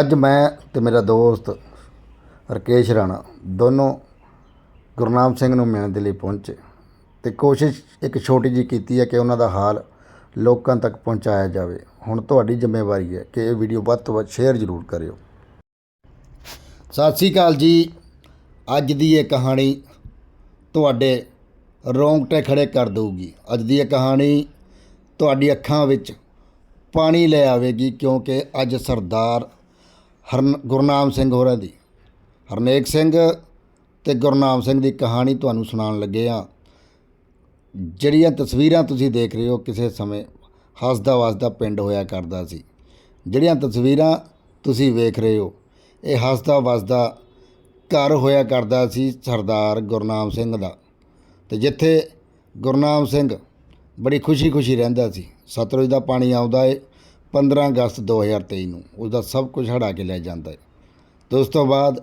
ਅੱਜ ਮੈਂ ਤੇ ਮੇਰਾ ਦੋਸਤ ਰਕੇਸ਼ ਰਾਣਾ ਦੋਨੋਂ ਗੁਰਨਾਮ ਸਿੰਘ ਨੂੰ ਮਿਲਣ ਦੇ ਲਈ ਪਹੁੰਚੇ ਤੇ ਕੋਸ਼ਿਸ਼ ਇੱਕ ਛੋਟੀ ਜੀ ਕੀਤੀ ਹੈ ਕਿ ਉਹਨਾਂ ਦਾ ਹਾਲ ਲੋਕਾਂ ਤੱਕ ਪਹੁੰਚਾਇਆ ਜਾਵੇ। ਹੁਣ ਤੁਹਾਡੀ ਜ਼ਿੰਮੇਵਾਰੀ ਹੈ ਕਿ ਇਹ ਵੀਡੀਓ ਵੱਧ ਤੋਂ ਵੱਧ ਸ਼ੇਅਰ ਜ਼ਰੂਰ ਕਰਿਓ। ਸਤਿ ਸ੍ਰੀ ਅਕਾਲ ਜੀ। ਅੱਜ ਦੀ ਇਹ ਕਹਾਣੀ ਤੁਹਾਡੇ ਰੋਂਗਟੇ ਖੜੇ ਕਰ ਦੇਊਗੀ। ਅੱਜ ਦੀ ਇਹ ਕਹਾਣੀ ਤੁਹਾਡੀ ਅੱਖਾਂ ਵਿੱਚ ਪਾਣੀ ਲੈ ਆਵੇਗੀ ਕਿਉਂਕਿ ਅੱਜ ਸਰਦਾਰ ਹਰਨ, ਗੁਰਨਾਮ ਸਿੰਘ ਹੋਰਾਂ ਦੀ। ਹਰਨੇਕ ਸਿੰਘ ਤੇ ਗੁਰਨਾਮ ਸਿੰਘ ਦੀ ਕਹਾਣੀ ਤੁਹਾਨੂੰ ਸੁਣਾਉਣ ਲੱਗੇ ਆ ਜਿਹੜੀਆਂ ਤਸਵੀਰਾਂ ਤੁਸੀਂ ਦੇਖ ਰਹੇ ਹੋ ਕਿਸੇ ਸਮੇਂ ਹੱਸਦਾ ਵਸਦਾ ਪਿੰਡ ਹੋਇਆ ਕਰਦਾ ਸੀ। ਜਿਹੜੀਆਂ ਤਸਵੀਰਾਂ ਤੁਸੀਂ ਵੇਖ ਰਹੇ ਹੋ, ਇਹ ਹੱਸਦਾ ਵਸਦਾ ਘਰ ਹੋਇਆ ਕਰਦਾ ਸੀ ਸਰਦਾਰ ਗੁਰਨਾਮ ਸਿੰਘ ਦਾ। ਤੇ ਜਿੱਥੇ ਗੁਰਨਾਮ ਸਿੰਘ ਬੜੀ ਖੁਸ਼ੀ-ਖੁਸ਼ੀ ਰਹਿੰਦਾ ਸੀ। ਸਤਲੁਜ ਦਾ ਪਾਣੀ ਆਉਂਦਾ ਏ 15 ਅਗਸਤ 2023 ਨੂੰ ਉਸ ਦਾ ਸਭ ਕੁਝ ਹੜਾ ਕੇ ਲੈ ਜਾਂਦਾ ਹੈ। ਤੇ ਉਸ ਤੋਂ ਬਾਅਦ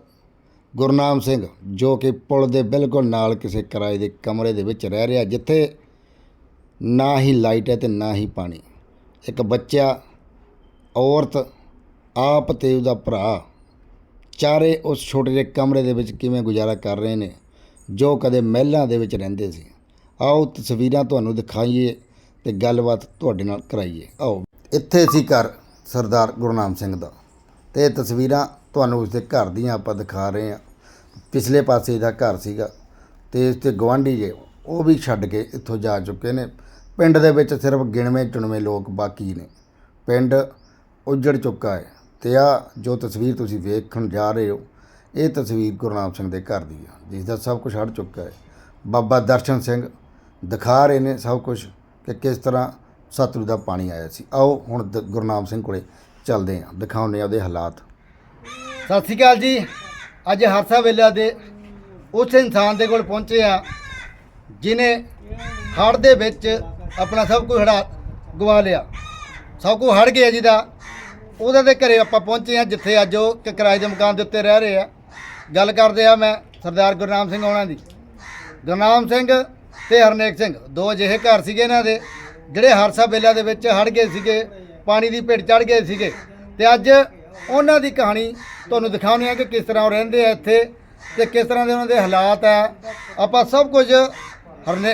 ਗੁਰਨਾਮ ਸਿੰਘ, ਜੋ ਕਿ ਪੁਲ ਦੇ ਬਿਲਕੁਲ ਨਾਲ ਕਿਸੇ ਕਿਰਾਏ ਦੇ ਕਮਰੇ ਦੇ ਵਿੱਚ ਰਹਿ ਰਿਹਾ, ਜਿੱਥੇ ਨਾ ਹੀ ਲਾਈਟ ਹੈ ਤੇ ਨਾ ਹੀ ਪਾਣੀ। ਇੱਕ ਬੱਚਾ, ਔਰਤ, ਆਪ ਤੇ ਉਹਦਾ ਭਰਾ, ਚਾਰੇ ਉਸ ਛੋਟੇ ਜਿਹੇ ਕਮਰੇ ਦੇ ਵਿੱਚ ਕਿਵੇਂ ਗੁਜ਼ਾਰਾ ਕਰ ਰਹੇ ਨੇ, ਜੋ ਕਦੇ ਮਹਿਲਾਂ ਦੇ ਵਿੱਚ ਰਹਿੰਦੇ ਸੀ। ਆਓ ਤਸਵੀਰਾਂ ਤੁਹਾਨੂੰ ਦਿਖਾਈਏ ਤੇ ਗੱਲਬਾਤ ਤੁਹਾਡੇ ਨਾਲ ਕਰਾਈਏ। ਆਓ। ਇੱਥੇ ਸੀ ਘਰ, ਸਰਦਾਰ ਗੁਰਨਾਮ ਸਿੰਘ ਦਾ। ਤੇ ਇਹ ਤਸਵੀਰਾਂ ਤੁਹਾਨੂੰ ਉਸਦੇ ਘਰ ਦੀਆਂ ਆਪਾਂ ਦਿਖਾ ਰਹੇ ਹਾਂ। ਪਿਛਲੇ ਪਾਸੇ ਦਾ ਘਰ ਸੀਗਾ ਤੇ ਇਸ ਤੇ ਗਵਾਂਢੀ ਜੇ, ਉਹ ਵੀ ਛੱਡ ਕੇ ਇੱਥੋਂ ਜਾ ਚੁੱਕੇ ਨੇ। ਪਿੰਡ ਦੇ ਵਿੱਚ ਸਿਰਫ ਗਿਣਵੇਂ ਚੁਣਵੇਂ ਲੋਕ ਬਾਕੀ ਨੇ। ਪਿੰਡ ਉਜੜ ਚੁੱਕਾ ਹੈ ਤੇ ਆ ਜੋ ਤਸਵੀਰ ਤੁਸੀਂ ਵੇਖਣ ਜਾ ਰਹੇ ਹੋ, ਇਹ ਤਸਵੀਰ ਗੁਰਨਾਮ ਸਿੰਘ ਦੇ ਘਰ ਦੀ ਆ, ਜਿਸ ਦਾ ਸਭ ਕੁਝ ਹਟ ਚੁੱਕਾ ਹੈ। ਬਾਬਾ ਦਰਸ਼ਨ ਸਿੰਘ ਦਿਖਾ ਰਹੇ ਨੇ ਸਭ ਕੁਝ ਕਿ ਕਿਸ ਤਰ੍ਹਾਂ ਸਤਲੁਜ ਦਾ ਪਾਣੀ ਆਇਆ ਸੀ। ਆਓ ਹੁਣ ਦ- ਗੁਰਨਾਮ ਸਿੰਘ ਕੋਲੇ ਚੱਲਦੇ ਹਾਂ। ਦਿਖਾਉਂਦੇ ਹਾਂ ਉਹਦੇ ਹਾਲਾਤ। ਸਤਿ ਸ਼੍ਰੀ ਅਕਾਲ ਜੀ। ਅੱਜ ਹਰਸਾ ਵੇਲਾ ਦੇ ਉਸ ਇਨਸਾਨ ਦੇ ਕੋਲ ਪਹੁੰਚੇ ਆ ਜਿਨੇ ਹੜ੍ਹ ਦੇ ਵਿੱਚ ਆਪਣਾ ਸਭ ਕੁਝ ਹੜਾ ਗਵਾ ਲਿਆ। ਸਭ ਕੁਝ ਹੜ ਗਿਆ ਜਿਹਦਾ ਉਹਦੇ ਦੇ ਘਰੇ ਆਪਾਂ ਪਹੁੰਚੇ ਆ ਜਿੱਥੇ ਅੱਜ ਉਹ ਕਿ, ਕਿਰਾਏ ਦੇ ਮਕਾਨ ਦੇ ਉੱਤੇ ਰਹਿ ਰਹੇ ਆ। ਗੱਲ ਕਰਦੇ ਆ ਮੈਂ ਸਰਦਾਰ ਗੁਰਨਾਮ ਸਿੰਘ ਉਹਨਾਂ ਦੀ। ਗੁਰਨਾਮ ਸਿੰਘ ਤੇ ਹਰਨੇਕ ਸਿੰਘ, ਦੋ ਅਜਿਹੇ ਘਰ ਸੀਗੇ ਇਹਨਾਂ ਦੇ। ਜਿਹੜੇ ਹਰਸਾ ਵੇਲਾ ਦੇ ਵਿੱਚ ਹੜ ਗਏ ਸੀਗੇ, ਪਾਣੀ ਦੀ ਭੇਟ ਚੜ ਗਏ ਸੀਗੇ। ਤੇ ਅੱਜ ਉਹਨਾਂ ਦੀ ਕਹਾਣੀ ਤੁਹਾਨੂੰ ਦਿਖਾਉਂਦੇ ਆ ਕਿ ਕਿਸ ਤਰ੍ਹਾਂ ਉਹ ਰਹਿੰਦੇ ਆ ਇੱਥੇ ਤੇ ਕਿਸ ਤਰ੍ਹਾਂ ਦੇ ਉਹਨਾਂ ਦੇ ਹਾਲਾਤ ਆ। ਆਪਾਂ ਸਭ ਕੁਝ ਹਰਨੇ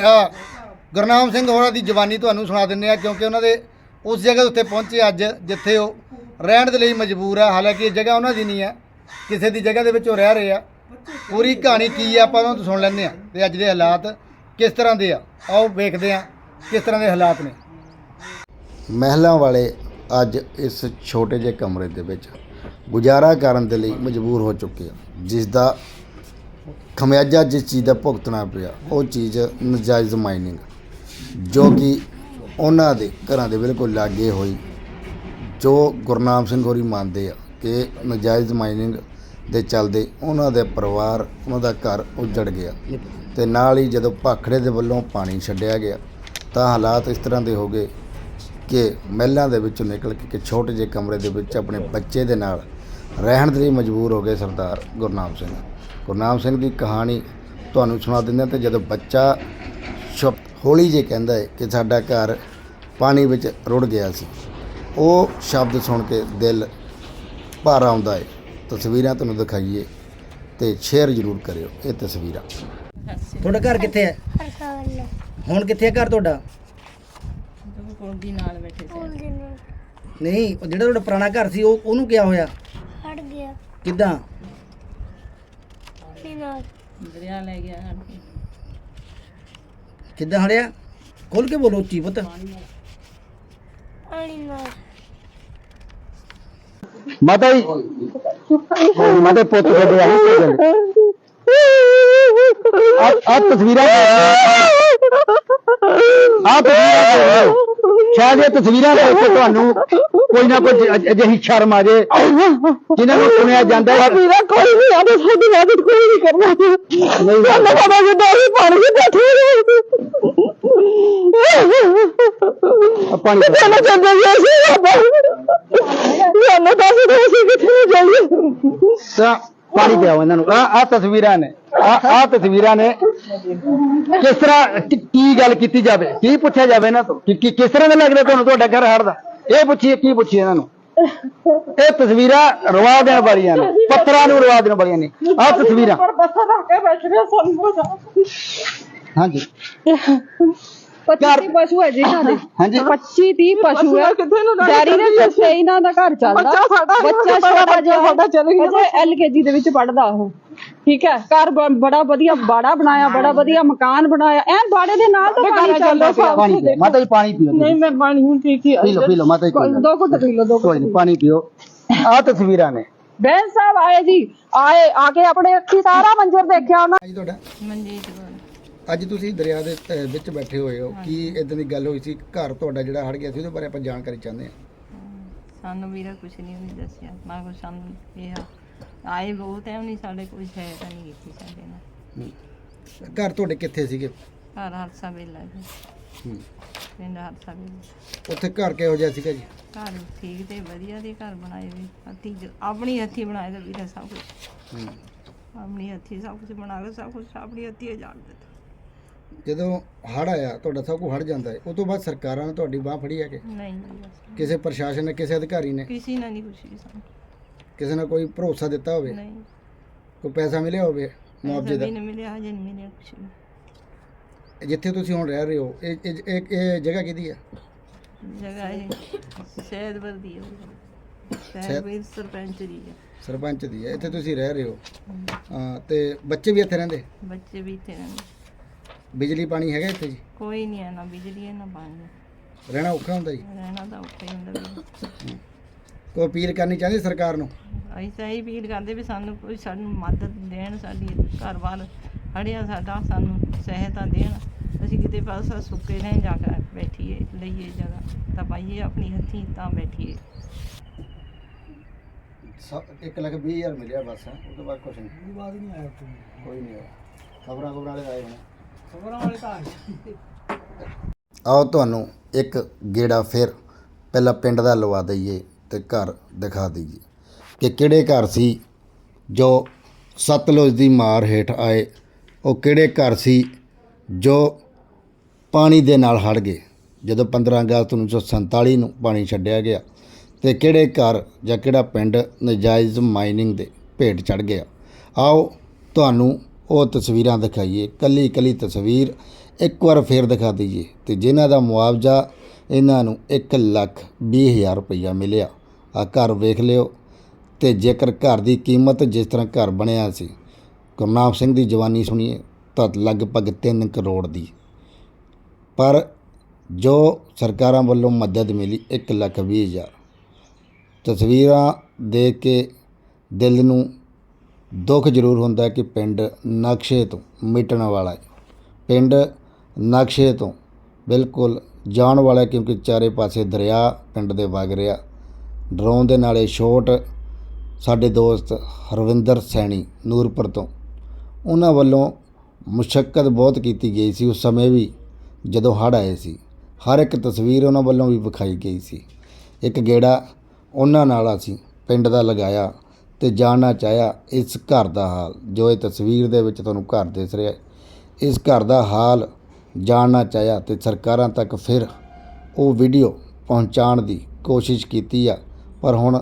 ਗੁਰਨਾਮ ਸਿੰਘ ਹੋਰਾਂ ਦੀ ਜਵਾਨੀ ਤੁਹਾਨੂੰ ਸੁਣਾ ਦਿੰਦੇ ਆ ਕਿਉਂਕਿ ਉਹਨਾਂ ਦੇ ਉਸ ਜਗ੍ਹਾ ਉੱਤੇ ਪਹੁੰਚੇ ਅੱਜ, ਜਿੱਥੇ ਉਹ ਰਹਿਣ ਦੇ ਲਈ ਮਜਬੂਰ ਆ। ਹਾਲਾਂਕਿ ਇਹ ਜਗ੍ਹਾ ਉਹਨਾਂ ਦੀ ਨਹੀਂ ਆ, ਕਿਸੇ ਦੀ ਜਗ੍ਹਾ ਦੇ ਵਿੱਚ ਉਹ ਰਹਿ ਰਹੇ ਆ। ਪੂਰੀ ਕਹਾਣੀ ਕੀ ਆ, ਆਪਾਂ ਉਹਨਾਂ ਤੋਂ ਸੁਣ ਲੈਂਦੇ ਆ ਤੇ ਅੱਜ ਦੇ ਹਾਲਾਤ ਕਿਸ ਤਰ੍ਹਾਂ ਦੇ ਆ, ਆਓ ਵੇਖਦੇ ਆ ਕਿਸ ਤਰ੍ਹਾਂ ਦੇ ਹਾਲਾਤ ਨੇ? ਮਹਿਲਾਂ ਵਾਲੇ ਅੱਜ ਇਸ ਛੋਟੇ ਜਿਹੇ ਕਮਰੇ ਦੇ ਵਿੱਚ ਗੁਜ਼ਾਰਾ ਕਰਨ ਦੇ ਲਈ ਮਜਬੂਰ ਹੋ ਚੁੱਕੇ ਆ ਜਿਸ ਦਾ ਖਮਿਆਜਾ ਜਿਸ ਚੀਜ਼ ਦਾ ਭੁਗਤਣਾ ਪਿਆ, ਉਹ ਚੀਜ਼ ਨਜਾਇਜ਼ ਮਾਈਨਿੰਗ, ਜੋ ਕਿ ਉਹਨਾਂ ਦੇ ਘਰਾਂ ਦੇ ਬਿਲਕੁਲ ਲਾਗੇ ਹੋਈ, ਜੋ ਗੁਰਨਾਮ ਸਿੰਘ ਹੋਰੀ ਮੰਨਦੇ ਆ ਕਿ ਨਜਾਇਜ਼ ਮਾਈਨਿੰਗ ਦੇ ਚੱਲਦੇ ਉਹਨਾਂ ਦੇ ਪਰਿਵਾਰ, ਉਹਨਾਂ ਦਾ ਘਰ ਉਜੜ ਗਿਆ ਤੇ ਨਾਲ ਹੀ ਜਦੋਂ ਭਾਖੜੇ ਦੇ ਵੱਲੋਂ ਪਾਣੀ ਛੱਡਿਆ ਗਿਆ ਤਾਂ ਹਾਲਾਤ ਇਸ ਤਰ੍ਹਾਂ ਦੇ ਹੋ ਗਏ ਕਿ ਮਹਿਲਾਂ ਦੇ ਵਿੱਚੋਂ ਨਿਕਲ ਕੇ ਇੱਕ ਛੋਟੇ ਜਿਹੇ ਕਮਰੇ ਦੇ ਵਿੱਚ ਆਪਣੇ ਬੱਚੇ ਦੇ ਨਾਲ ਰਹਿਣ ਦੇ ਲਈ ਮਜਬੂਰ ਹੋ ਗਏ ਸਰਦਾਰ ਗੁਰਨਾਮ ਸਿੰਘ। ਗੁਰਨਾਮ ਸਿੰਘ ਦੀ ਕਹਾਣੀ ਤੁਹਾਨੂੰ ਸੁਣਾ ਦਿੰਦੇ ਹਾਂ ਤੇ ਜਦੋਂ ਬੱਚਾ ਛੁਪ ਹੌਲੀ ਜਿਹੀ ਕਹਿੰਦਾ ਹੈ ਕਿ ਸਾਡਾ ਘਰ ਪਾਣੀ ਵਿੱਚ ਰੁੜ ਗਿਆ ਸੀ ਉਹ ਸ਼ਬਦ ਸੁਣ ਕੇ ਦਿਲ ਭਰ ਆਉਂਦਾ ਹੈ। ਤਸਵੀਰਾਂ ਤੁਹਾਨੂੰ ਦਿਖਾਈਏ ਤੇ ਸ਼ੇਅਰ ਜ਼ਰੂਰ ਕਰਿਓ ਇਹ ਤਸਵੀਰਾਂ। ਤੁਹਾਡਾ ਘਰ ਕਿੱਥੇ ਹੈ? ਹੁਣ ਕਿੱਥੇ ਹੈ ਘਰ ਤੁਹਾਡਾ? ਫੁੱਲ ਦੇ ਨਾਲ ਨਹੀਂ ਉਹ ਜਿਹੜਾ ਤੁਹਾਡਾ ਪੁਰਾਣਾ ਘਰ ਸੀ ਉਹ ਉਹਨੂੰ ਕਿਆ ਹੋਇਆ? ਹਟ ਗਿਆ। ਕਿੱਦਾਂ? ਪਾਣੀ ਨਾਲ। ਦਰਿਆ ਲੈ ਗਿਆ ਹੜ ਕੇ। ਕਿੱਦਾਂ ਹੜਿਆ ਖੋਲ ਕੇ ਬੋਲੋ ਉੱਚੀ ਪੁੱਤ। ਪਾਣੀ ਨਾਲ। ਮਾਤਾ ਜੀ। ਮਾਤਾ ਪੁੱਤ ਤੁਹਾਡੇ ਆ ਆ ਤਸਵੀਰਾਂ ਆ ਤਸਵੀਰਾਂ ਸ਼ਾਇਦ ਇਹ ਤਸਵੀਰਾਂ ਦੇਖ ਕੇ ਤੁਹਾਨੂੰ ਕੋਈ ਨਾ ਕੋਈ ਅਜ- ਅਜਿਹੀ ਸ਼ਰਮ ਆ ਜੇ। ਜਿਨ੍ਹਾਂ ਨੂੰ ਸੁਣਿਆ ਜਾਂਦਾ ਹੈ। ਮੇਰਾ ਕੋਈ ਨਹੀਂ ਆਦੇ ਸਾਡੀ ਮਦਦ ਕੋਈ ਨਹੀਂ ਕਰਨਾ। ਨਹੀਂ ਸਾਨੂੰ ਪਤਾ ਜਿੱਦਾਂ ਅਸੀਂ ਪਾਣੀ ਵਿੱਚ ਬੈਠੇ ਆ ਪਾਣੀ ਰਹੇ ਸਾਨੂੰ ਚੱਲਦੇ ਵੀ ਅਸੀਂ ਆਪਾਂ। ਸਾਨੂੰ ਦੱਸ ਦੇ ਅਸੀਂ ਕਿੱਥੇ ਜਾਈਏ? ਤਾਂ ਪਾਣੀ ਪਿਆਓ ਇਹਨਾਂ ਨੂੰ। ਆ ਆ ਤਸਵੀਰਾਂ ਨੇ। ਆ ਆ ਤਸਵੀਰਾਂ ਨੇ। ਕਿਸ ਤਰ੍ਹਾਂ ਕੀ- ਕੀ ਗੱਲ ਕੀਤੀ ਜਾਵੇ? ਕੀ ਪੁੱਛਿਆ ਜਾਵੇ ਇਹਨਾਂ ਤੋਂ? ਕਿ ਕਿ- ਕਿਸ ਤਰ੍ਹਾਂ ਦਾ ਲੱਗਦਾ ਤੁਹਾਨੂੰ ਤੁਹਾਡਾ ਘਰ ਹੜਦਾ ਇਹ ਪੁੱਛੀਏ ਕੀ ਪੁੱਛੀਏ ਇਹਨਾਂ ਨੂੰ? ਇਹ ਤਸਵੀਰਾਂ ਰਵਾ ਦੇਣ ਵਾਲੀਆਂ ਨੇ। ਪੱਥਰਾਂ ਨੂੰ ਰਵਾ ਦੇਣ ਵਾਲੀਆਂ ਨੇ। ਆਹ ਤਸਵੀਰਾਂ। ਪਰ ਬੱਸਾਂ ਰੱਖ ਕੇ ਬੈਠ ਰਿਹਾ ਸਾਨੂੰ ਬਤਾ ਹਾਂਜੀ। 25 30 ਪਸ਼ੂ ਹੈ ਜੀ ਇਹਨਾਂ ਦੇ। ਹਾਂਜੀ। 25 30 ਪਸ਼ੂ ਹੈ। ਡੈਰੀ ਦੇ ਸੱਤੇ ਇਹਨਾਂ ਦਾ ਘਰ ਚੱਲਦਾ। ਬੱਚਾ ਛੋਟਾ ਜਿਹਾ ਸਾਡਾ ਚੱਲ ਗਿਆ ਅਜੇ ਐਲਕੇਜੀ ਦੇ ਵਿੱਚ ਪੜਦਾ ਉਹ। ਠੀਕ ਹੈ? ਘਰ ਬ- ਬੜਾ ਵਧੀਆ ਬਾੜਾ ਬਣਾਇਆ ਬੜਾ ਵਧੀਆ ਮਕਾਨ ਬਣਾਇਆ। ਐਨ ਬਾੜੇ ਦੇ ਨਾਲ ਤਾਂ ਪਾਣੀ ਚੱਲਦਾ ਪਾਣੀ ਪੀਓ ਮਾਤਾ ਜੀ ਪਾਣੀ ਪੀਓ ਨਹੀਂ ਮੈਂ ਪਾਣੀ ਹੁਣ ਠੀਕ ਹੀ ਪੀ ਲਓ ਪੀ ਲਓ ਮਾਤਾ ਜੀ ਪੀ ਲਓ। ਦੋ ਘੁੱਟ ਪੀ ਲਓ ਦੋ ਕੋਈ ਨਹੀਂ ਪਾਣੀ ਪੀਓ। ਆਹ ਤਸਵੀਰਾਂ ਨੇ। ਸਾਹਿਬ ਆਏ ਜੀ ਆਏ ਆ ਕੇ ਆਪਣੇ ਅੱਖੀ ਸਾਰਾ ਮੰਜ਼ਰ ਦੇਖਿਆ ਉਹਨਾਂ ਜੀ ਤੁਹਾਡਾ ਮਨਜੀਤ ਅੱਜ ਤੁਸੀਂ ਦਰਿਆ ਦੇ ਅਹ, ਵਿੱਚ ਬੈਠੇ ਹੋਏ ਹੋ ਕੀ ਇਦਾਂ ਦੀ ਗੱਲ ਹੋਈ ਸੀ? ਘਰ ਤੁਹਾਡਾ ਜਿਹੜਾ ਹੜ ਗਿਆ ਸੀ ਉਹਦੇ ਬਾਰੇ ਆਪਾਂ ਜਾਣਕਾਰੀ ਚਾਹੁੰਦੇ ਹਾਂ। ਸਾਨੂੰ ਵੀਰਾ ਕੁਛ ਨਹੀਂ ਉਹਨੇ ਦੱਸਿਆ ਨਾ ਕੁਛ ਸਾਨੂੰ ਇਹ ਆਏ ਬਹੁਤ ਹੈ ਉਹਨੇ ਸਾਡੇ ਕੋਈ ਸਹਾਇਤਾ ਨਹੀਂ ਕੀਤੀ ਸਾਡੇ ਨਾਲ। ਘਰ ਤੁਹਾਡੇ ਕਿੱਥੇ ਸੀਗੇ? ਘਰ ਹਰਸਾ ਵੇਲਾ ਜੀ। ਹੂੰ। ਪਿੰਡ ਹਰਸਾ ਵੇਲਾ। ਉੱਥੇ ਘਰ ਕਿਹੋ ਜਿਹਾ ਸੀਗਾ ਜੀ? ਘਰ ਠੀਕ ਤੇ ਵਧੀਆ ਦੇ ਘਰ ਬਣਾਏ ਵੀ ਹੱਥੀ ਜ- ਆਪਣੀ ਹੱਥੀ ਬਣਾਏ ਦਾ ਵੀਰਾ ਸਭ ਕੁਝ ਹੂੰ। ਆਪਣੀ ਹੱਥੀ ਸਭ ਕੁਝ ਬਣਾ ਕੇ ਸਭ ਕੁਝ ਆਪਣੀ ਹੱਥੀ ਜਾਣ ਦਿੱਤਾ। ਜਦੋਂ ਹੜ ਆਇਆ ਤੁਹਾਡਾ ਸਭ ਕੁਝ ਹੜ ਜਾਂਦਾ ਹੈ ਉਸ ਤੋਂ ਬਾਅਦ ਸਰਕਾਰਾਂ ਨੇ ਤੁਹਾਡੀ ਬਾਹ ਫੜੀ ਹੈ ਕਿ? ਨਹੀਂ ਜੀ ਬਸ। ਕਿਸੇ ਪ੍ਰਸ਼ਾਸਨ ਨੇ ਕਿਸੇ ਅਧਿਕਾਰੀ ਨੇ? ਕਿਸੇ ਨਾਲ ਨਹੀਂ ਖੁਸ਼ੀ ਸਾਨੂੰ। ਕਿਸੇ ਨੇ ਕੋਈ ਭਰੋਸਾ ਦਿੱਤਾ ਹੋਵੇ? ਨਹੀਂ। ਕੋਈ ਪੈਸਾ ਮਿਲਿਆ ਹੋਵੇ ਮੁਆਵਜ਼ੇ ਦਾ? ਵੀ ਨਹੀਂ ਮਿਲਿਆ ਹਜੇ ਨਹੀਂ ਮਿਲਿਆ ਕੁਛ ਵੀ। ਜਿੱਥੇ ਤੁਸੀਂ ਹੁਣ ਰਹਿ ਰਹੇ ਹੋ ਇਹ ਇਹ ਇਹ- ਇਹ ਜਗ੍ਹਾ ਕਿਹਦੀ ਹੈ ਜਗ੍ਹਾ ਇਹ ਸ਼ਹਿਦਪੁਰ ਦੀ ਹੈ ਸ਼ਹਿਦਪੁਰ ਸਰਪੰਚ ਦੀ ਹੈ ਸਰਪੰਚ ਦੀ ਹੈ ਇੱਥੇ ਤੁਸੀਂ ਰਹਿ ਰਹੇ ਹੋ। ਹਾਂ ਤੇ ਬੱਚੇ ਵੀ ਇੱਥੇ ਰਹਿੰਦੇ? ਬੱਚੇ ਵੀ ਇੱਥੇ ਰਹਿੰਦੇ। ਬਿਜਲੀ ਪਾਣੀ ਹੈਗਾ ਇੱਥੇ ਜੀ? ਕੋਈ ਨਹੀਂ ਹੈ ਨਾ ਬਿਜਲੀ ਹੈ ਨਾ ਪਾਣੀ ਰਹਿਣਾ ਔਖਾ ਹੁੰਦਾ ਜੀ? ਰਹਿਣਾ ਤਾਂ ਔਖਾ ਹੀ ਹੁੰਦਾ ਵੀ ਕੋਈ ਅਪੀਲ ਕਰਨੀ ਚਾਹੁੰਦੇ ਸਰਕਾਰ ਨੂੰ? ਅਸੀਂ ਤਾਂ ਇਹ ਅਪੀਲ ਕਰਦੇ ਵੀ ਸਾਨੂੰ ਕੋਈ ਸਾਨੂੰ ਮਦਦ ਦੇਣ ਸਾਡੀ ਘਰ ਬਾਰ ਹੜਿਆ ਸਾਡਾ ਸਾਨੂੰ ਸਹਾਇਤਾ ਦੇਣ। ਅਸੀਂ ਕਿਤੇ ਪਾਸਾ ਸੁੱਕੇ ਰਹਿ ਜਾ ਕੇ ਬੈਠੀਏ ਲਈਏ ਜਗ੍ਹਾ ਤਾਂ ਪਾਈਏ ਆਪਣੀ ਹੱਥੀਂ ਤਾਂ ਬੈਠੀਏ। ਇੱਕ ਲੱਖ ਵੀਹ ਹਜ਼ਾਰ ਮਿਲਿਆ ਬਸ ਉਹ ਤੋਂ ਬਾਅਦ ਕੁਝ ਨਹੀਂ। ਬਾਅਦ ਨਹੀਂ ਆਇਆ ਕੋਈ ਨਹੀਂ ਆਇਆ। ਖਬਰਾਂ ਖਬਰਾਂ ਵਾਲੇ ਆਏ ਹੋਣੇ। ਆਓ ਤੁਹਾਨੂੰ ਇੱਕ ਗੇੜਾ ਫਿਰ ਪਹਿਲਾਂ ਪਿੰਡ ਦਾ ਲਵਾ ਦਈਏ ਤੇ ਘਰ ਦਿਖਾ ਦਈਏ ਕਿ ਕਿਹੜੇ ਘਰ ਸੀ ਜੋ ਸਤਲੁਜ ਦੀ ਮਾਰ ਹੇਠ ਆਏ, ਉਹ ਕਿਹੜੇ ਘਰ ਸੀ ਜੋ ਪਾਣੀ ਦੇ ਨਾਲ ਹੜ ਗਏ। ਜਦੋਂ 15 ਅਗਸਤ 1947 ਨੂੰ ਪਾਣੀ ਛੱਡਿਆ ਗਿਆ ਤੇ ਕਿਹੜੇ ਘਰ ਜਾਂ ਕਿਹੜਾ ਪਿੰਡ ਨਜਾਇਜ਼ ਮਾਈਨਿੰਗ ਦੇ ਭੇਟ ਚੜ ਗਿਆ। ਆਓ ਤੁਹਾਨੂੰ ਉਹ ਤਸਵੀਰਾਂ ਦਿਖਾਈਏ। ਕੱਲੀ ਕੱਲੀ ਤਸਵੀਰ ਇੱਕ ਵਾਰ ਫੇਰ ਦਿਖਾ ਦਈਏ ਤੇ ਜਿਨ੍ਹਾਂ ਦਾ ਮੁਆਵਜ਼ਾ ਇਹਨਾਂ ਨੂੰ 1 ਲੱਖ 20 ਹਜ਼ਾਰ ਰੁਪਈਆ ਮਿਲਿਆ। ਆ ਘਰ ਵੇਖ ਲਿਓ ਤੇ ਜੇਕਰ ਘਰ ਦੀ ਕੀਮਤ ਜਿਸ ਤਰ੍ਹਾਂ ਘਰ ਬਣਿਆ ਸੀ, ਗੁਰਨਾਮ ਸਿੰਘ ਦੀ ਜਵਾਨੀ ਸੁਣੀਏ ਤਾਂ ਲਗਭਗ 3 ਕਰੋੜ ਦੀ। ਪਰ ਜੋ ਸਰਕਾਰਾਂ ਵੱਲੋਂ ਮਦਦ ਮਿਲੀ 1 ਲੱਖ 20 ਹਜ਼ਾਰ। ਤਸਵੀਰਾਂ ਦੇਖ ਕੇ ਦਿਲ ਨੂੰ ਦੁੱਖ ਜ਼ਰੂਰ ਹੁੰਦਾ ਕਿ ਪਿੰਡ ਨਕਸ਼ੇ ਤੋਂ ਮਿਟਣ ਵਾਲਾ ਹੈ। ਪਿੰਡ ਨਕਸ਼ੇ ਤੋਂ ਬਿਲਕੁਲ ਜਾਣ ਵਾਲਾ ਕਿਉਂਕਿ ਚਾਰੇ ਪਾਸੇ ਦਰਿਆ ਪਿੰਡ ਦੇ ਵਗ ਰਿਹਾ। ਡਰੋਨ ਦੇ ਨਾਲੇ ਸ਼ੋਟ ਸਾਡੇ ਦੋਸਤ ਹਰਵਿੰਦਰ ਸੈਣੀ ਨੂਰਪੁਰ ਤੋਂ। ਉਹਨਾਂ ਵੱਲੋਂ ਮੁਸ਼ਕਲ ਬਹੁਤ ਕੀਤੀ ਗਈ ਸੀ। ਉਸ ਸਮੇਂ ਵੀ ਜਦੋਂ ਹੜ੍ਹ ਆਏ ਸੀ, ਹਰ ਇੱਕ ਤਸਵੀਰ ਉਹਨਾਂ ਵੱਲੋਂ ਵੀ ਵਿਖਾਈ ਗਈ ਸੀ। ਇੱਕ ਗੇੜਾ ਉਹਨਾਂ ਨਾਲ ਅਸੀਂ ਪਿੰਡ ਦਾ ਲਗਾਇਆ। ਤੇ ਜਾਣਨਾ ਚਾਹਿਆ ਇਸ ਘਰ ਦਾ ਹਾਲ, ਜੋ ਇਹ ਤਸਵੀਰ ਦੇ ਵਿੱਚ ਤੁਹਾਨੂੰ ਘਰ ਦਿਸ ਰਿਹਾ ਇਸ ਘਰ ਦਾ ਹਾਲ ਜਾਣਨਾ ਚਾਹਿਆ ਤੇ ਸਰਕਾਰਾਂ ਤੱਕ ਫਿਰ ਉਹ ਵੀਡੀਓ ਪਹੁੰਚਾਉਣ ਦੀ ਕੋਸ਼ਿਸ਼ ਕੀਤੀ ਆ। ਪਰ ਹੁਣ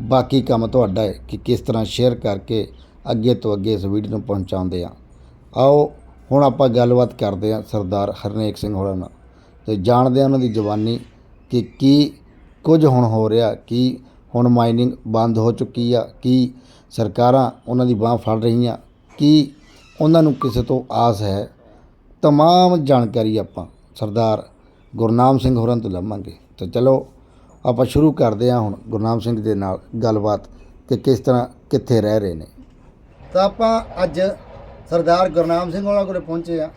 ਬਾਕੀ ਕੰਮ ਤੁਹਾਡਾ ਹੈ ਕਿ ਕਿਸ ਤਰ੍ਹਾਂ ਸ਼ੇਅਰ ਕਰਕੇ ਅੱਗੇ ਤੋਂ ਅੱਗੇ ਇਸ ਵੀਡੀਓ ਨੂੰ ਪਹੁੰਚਾਉਂਦੇ ਆ। ਆਓ, ਹੁਣ ਆਪਾਂ ਗੱਲਬਾਤ ਕਰਦੇ ਹਾਂ ਸਰਦਾਰ ਹਰਨੇਕ ਸਿੰਘ ਹੋਰਾਂ ਨਾਲ। ਤੇ ਜਾਣਦੇ ਹਾਂ ਉਹਨਾਂ ਦੀ ਜਵਾਨੀ ਕਿ ਕੀ ਕੁਝ ਹੁਣ ਹੋ ਰਿਹਾ, ਕੀ ਹੁਣ ਮਾਈਨਿੰਗ ਬੰਦ ਹੋ ਚੁੱਕੀ ਆ। ਕੀ ਸਰਕਾਰਾਂ ਉਹਨਾਂ ਦੀ ਬਾਹ ਫੜ ਰਹੀਆਂ? ਕੀ ਉਹਨਾਂ ਨੂੰ ਕਿਸੇ ਤੋਂ ਆਸ ਹੈ? ਤਮਾਮ ਜਾਣਕਾਰੀ ਆਪਾਂ ਸਰਦਾਰ ਗੁਰਨਾਮ ਸਿੰਘ ਹੋਰਾਂ ਤੋਂ ਲਵਾਂਗੇ। ਤਾਂ ਚਲੋ, ਆਪਾਂ ਸ਼ੁਰੂ ਕਰਦੇ ਹਾਂ ਹੁਣ ਗੁਰਨਾਮ ਸਿੰਘ ਦੇ ਨਾਲ ਗੱਲਬਾਤ ਕਿ ਕਿਸ ਤਰ੍ਹਾਂ ਕਿੱਥੇ ਰਹਿ ਰਹੇ ਨੇ। ਤਾਂ ਆਪਾਂ ਅੱਜ ਸਰਦਾਰ ਗੁਰਨਾਮ ਸਿੰਘ ਹੋਰਾਂ ਕੋਲੇ ਪਹੁੰਚੇ ਆ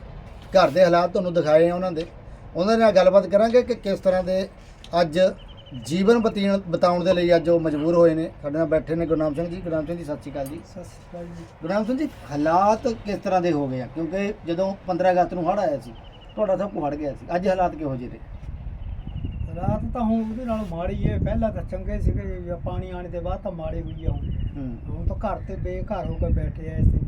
ਘਰ ਦੇ ਹਾਲਾਤ ਤੁਹਾਨੂੰ ਦਿਖਾਏ ਆ ਉਹਨਾਂ ਦੇ। ਉਹਨਾਂ ਦੇ ਨਾਲ ਗੱਲਬਾਤ ਕਰਾਂਗੇ ਕਿ ਕਿਸ ਤਰ੍ਹਾਂ ਦੇ ਅੱਜ ਜੀਵਨ ਬਤੀਣ ਬਤਾਉਣ ਦੇ ਲਈ ਅੱਜ ਉਹ ਮਜਬੂਰ ਹੋਏ ਨੇ। ਸਾਡੇ ਨਾਲ ਬੈਠੇ ਨੇ ਗੁਰਨਾਮ ਸਿੰਘ ਜੀ। ਗੁਰਨਾਮ ਸਿੰਘ ਜੀ ਸਤਿ ਸ਼੍ਰੀ ਅਕਾਲ ਜੀ। ਸਤਿ ਸ਼੍ਰੀ ਅਕਾਲ ਜੀ। ਗੁਰਨਾਮ ਸਿੰਘ ਜੀ ਹਾਲਾਤ ਕਿਸ ਤਰ੍ਹਾਂ ਦੇ ਹੋ ਗਏ ਆ? ਕਿਉਂਕਿ ਜਦੋਂ 15 ਅਗਸਤ ਨੂੰ ਹੜ੍ਹ ਆਇਆ ਸੀ ਤੁਹਾਡਾ ਸਭ ਕੁਝ ਹੜ ਗਿਆ ਸੀ। ਅੱਜ ਹਾਲਾਤ ਕਿਹੋ ਜਿਹੇ ਨੇ? ਰਾਤ ਤਾਂ ਹੁਣ ਉਹਦੇ ਨਾਲੋਂ ਮਾੜੀ ਹੈ ਪਹਿਲਾਂ ਤਾਂ ਚੰਗੇ ਸੀਗੇ। ਪਾਣੀ ਆਣੇ ਦੇ ਬਾਅਦ ਤਾਂ ਮਾੜੀ ਹੋਈ ਆ ਹੁਣ। ਹੂੰ। ਹੁਣ ਤਾਂ ਘਰ ਤੇ ਬੇਘਰ ਹੋ ਕੇ ਬੈਠੇ ਆ ਇੱਥੇ।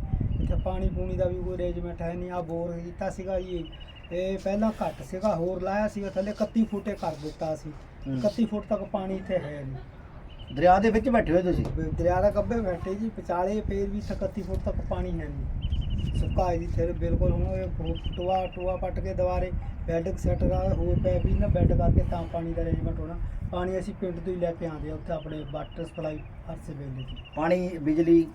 ਇੱਥੇ ਪਾਣੀ ਪੂਣੀ ਦਾ ਵੀ ਕੋਈ ਅਰੇਂਜਮੈਂਟ ਹੈ ਨਹੀਂ ਆ ਬੋਰ ਕੀਤਾ ਸੀਗਾ ਜੀ। ਇਹ ਪਹਿਲਾਂ ਘੱਟ ਸੀਗਾ ਹੋਰ ਲਾਇਆ ਸੀਗਾ ਥੱਲੇ 31 ਫੁੱਟੇ ਕਰ ਦਿੱਤਾ ਸੀ। ਹੂੰ। 31 ਫੁੱਟ ਤੱਕ ਪਾਣੀ ਇੱਥੇ ਹੈ ਨਹੀਂ। ਦਰਿਆ ਦੇ ਵਿੱਚ ਬੈਠੇ ਹੋਏ ਤੁਸੀਂ? ਦਰਿਆ ਦਾ ਕੱਬੇ ਬੈਠੇ ਜੀ ਵਿਚਾਲੇ ਫੇਰ ਵੀ 31 ਫੁੱਟ ਤੱਕ ਪਾਣੀ ਹੈ ਨਹੀਂ। ਸੁੱਕਾ ਹੈ ਜੀ ਫਿਰ ਬਿਲਕੁਲ ਹੁਣ ਇਹ ਟੋਆ ਟੋਆ ਪੱਟ ਕੇ ਦੁਬਾਰੇ ਬੈੱਡ ਸੈੱਟ ਕਰ ਹੋਰ ਪੈ ਵੀ ਨਾ ਬੈੱਡ ਕਰਕੇ ਤਾਂ ਪਾਣੀ ਦਾ ਅਰੇਂਜਮੈਂਟ ਹੋਣਾ। ਪਾਣੀ ਅਸੀਂ ਪਿੰਡ ਤੋਂ ਹੀ ਲੈ ਕੇ ਆਉਂਦੇ ਆ ਉੱਥੇ ਆਪਣੇ ਵਾਟਰ ਸਪਲਾਈ ਹਰਸੇ ਵੇਲੇ ਜੀ ਪਾਣੀ ਬਿਜਲੀ?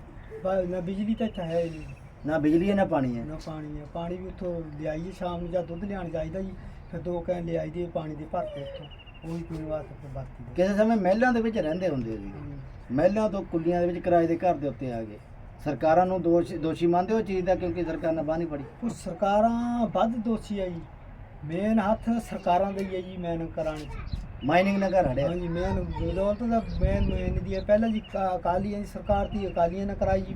ਬਾ- ਨਾ ਬਿਜਲੀ ਤਾਂ ਇੱਥੇ ਹੈ ਹੀ ਨਹੀਂ। ਨਾ ਬਿਜਲੀ ਹੈ ਨਾ ਪਾਣੀ ਹੈ। ਨਾ ਪਾਣੀ ਹੈ। ਪਾਣੀ ਵੀ ਉੱਥੋਂ ਲਿਆਈਏ ਸ਼ਾਮ ਨੂੰ ਜਾਂ ਦੁੱਧ ਲਿਆਉਣ ਜਾਈਦਾ ਜੀ ਫਿਰ ਦੋ ਕੈਨ ਲਿਆਈ ਦੀ ਪਾਣੀ ਦੇ ਭਰ ਕੇ ਉੱਥੋਂ ਉਹੀ ਪੀਣ ਵਾਸਤੇ ਫਿਰ ਵਰਤੀ ਦੇ ਕਿਸੇ ਸਮੇਂ ਮਹਿਲਾਂ ਦੇ ਵਿੱਚ ਰਹਿੰਦੇ ਹੁੰਦੇ ਸੀ। ਮਹਿਲਾਂ ਤੋਂ ਕੁੱਲੀਆਂ ਦੇ ਵਿੱਚ ਕਿਰਾਏ ਦੇ ਘਰ ਦੇ ਉੱਤੇ ਆ ਗਏ। ਸਰਕਾਰਾਂ ਨੂੰ ਦੋਸ਼ ਦੋਸ਼ੀ ਮੰਨਦੇ ਹੋ ਚੀਜ਼ ਦਾ ਕਿਉਂਕਿ ਸਰਕਾਰ ਨੇ ਨਹੀਂ ਫੜੀ? ਕੁਝ ਸਰਕਾਰਾਂ ਵੱਧ ਦੋਸ਼ੀ ਆ ਜੀ। ਮੇਨ ਹੱਥ ਸਰਕਾਰਾਂ ਦਾ ਹੀ ਹੈ ਜੀ ਮੈਨ ਚ। ਮਾਈਨਿੰਗ ਨਾਲ ਘਰ ਹੜਿਆ। ਹਾਂਜੀ ਮੇਨ ਬਦੌਲਤ ਦਾ ਮੇਨ ਮੇਨ ਦੀ ਹੈ। ਪਹਿਲਾਂ ਜੀ ਕਾ- ਅਕਾਲੀਆਂ ਦੀ ਸਰਕਾਰ ਦੀ ਅਕਾਲੀਆਂ ਨੇ ਕਰਾਈ ਜੀ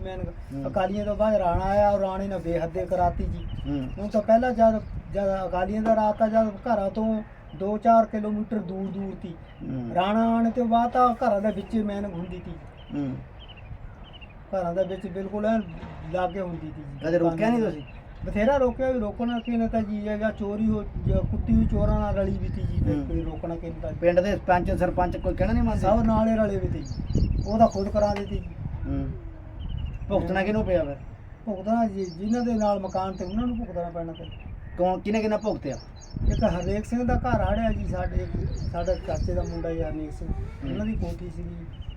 ਹੂੰ। ਅਕਾਲੀਆਂ ਤੋਂ ਬਾਅਦ ਰਾਣਾ ਆਇਆ ਔਰ ਰਾਣੇ ਨੇ ਬੇਹੱਦੇ ਕਰਾਤੀ ਜੀ। ਹੂੰ। ਹੁਣ ਤਾਂ ਪਹਿਲਾਂ ਜਦ ਜਦ ਅਕਾਲੀਆਂ ਦਾ ਰਾਤ ਜਦ ਘਰਾਂ ਤੋਂ 2-4 ਕਿਲੋਮੀਟਰ ਦੂਰ ਦੂਰ ਤੀ ਹੂੰ। ਰਾਣਾ ਆਉਣ ਤੋਂ ਬਾਅਦ ਤਾਂ ਘਰਾਂ ਦੇ ਵਿੱਚ ਮੈਨ ਹੁੰਦੀ ਤੀ ਹੂੰ। ਘਰਾਂ ਦੇ ਵਿੱਚ ਬਿਲਕੁਲ ਐਨ ਲਾਗੇ ਹੁੰਦੀ ਤੀ ਜੀ। ਕਦੇ ਰੋਕਿਆ ਨਹੀਂ ਤੁਸੀਂ? ਬਥੇਰਾ ਰੋਕਿਆ ਵੀ ਰੋਕਣਾ ਕਿਨੇ ਤਾਂ ਜੀ ਜਾਂ ਚੋਰੀ ਹੋ ਜਾਂ ਕੁੱਤੀ ਵੀ ਚੋਰਾਂ ਨਾਲ ਰਲੀ ਵੀ ਤੀ ਜੀ ਫਿਰ। ਕੋਈ ਰੋਕਣਾ ਕਿਨੇ ਤਾਂ। ਪਿੰਡ ਦੇ ਪੰਚ ਸਰਪੰਚ ਕੋਈ ਕਹਿਣਾ ਨਹੀਂ ਮੰਨਦੇ? ਸਭ ਨਾਲੇ ਰਲੇ ਵੀ ਤੀ ਉਹਦਾ ਖੁਦ ਕਰਾ ਦਿੱਤੀ ਜੀ। ਹੂੰ। ਭੁਗਤਣਾ ਕਿਹਨੂੰ ਪਿਆ ਫਿਰ? ਭੁਗਤਣਾ ਜੀ ਜਿਨ੍ਹਾਂ ਦੇ ਨਾਲ ਮਕਾਨ ਤੇ ਉਹਨਾਂ ਨੂੰ ਭੁਗਤਣਾ ਪੈਣਾ ਤੇ ਕੌਣ ਕਿਨੇ ਕਿਨੇ ਭੁਗਤਿਆ? ਇੱਕ ਹਰੇਕ ਸਿੰਘ ਦਾ ਘਰ ਆੜਿਆ ਜੀ ਸਾਡੇ ਸਾਡਾ ਚਾਚੇ ਦਾ ਮੁੰਡਾ ਜੀ ਹਰਨੇਕ ਸਿੰਘ। ਉਹਨਾਂ ਦੀ ਕੋਠੀ ਸੀਗੀ।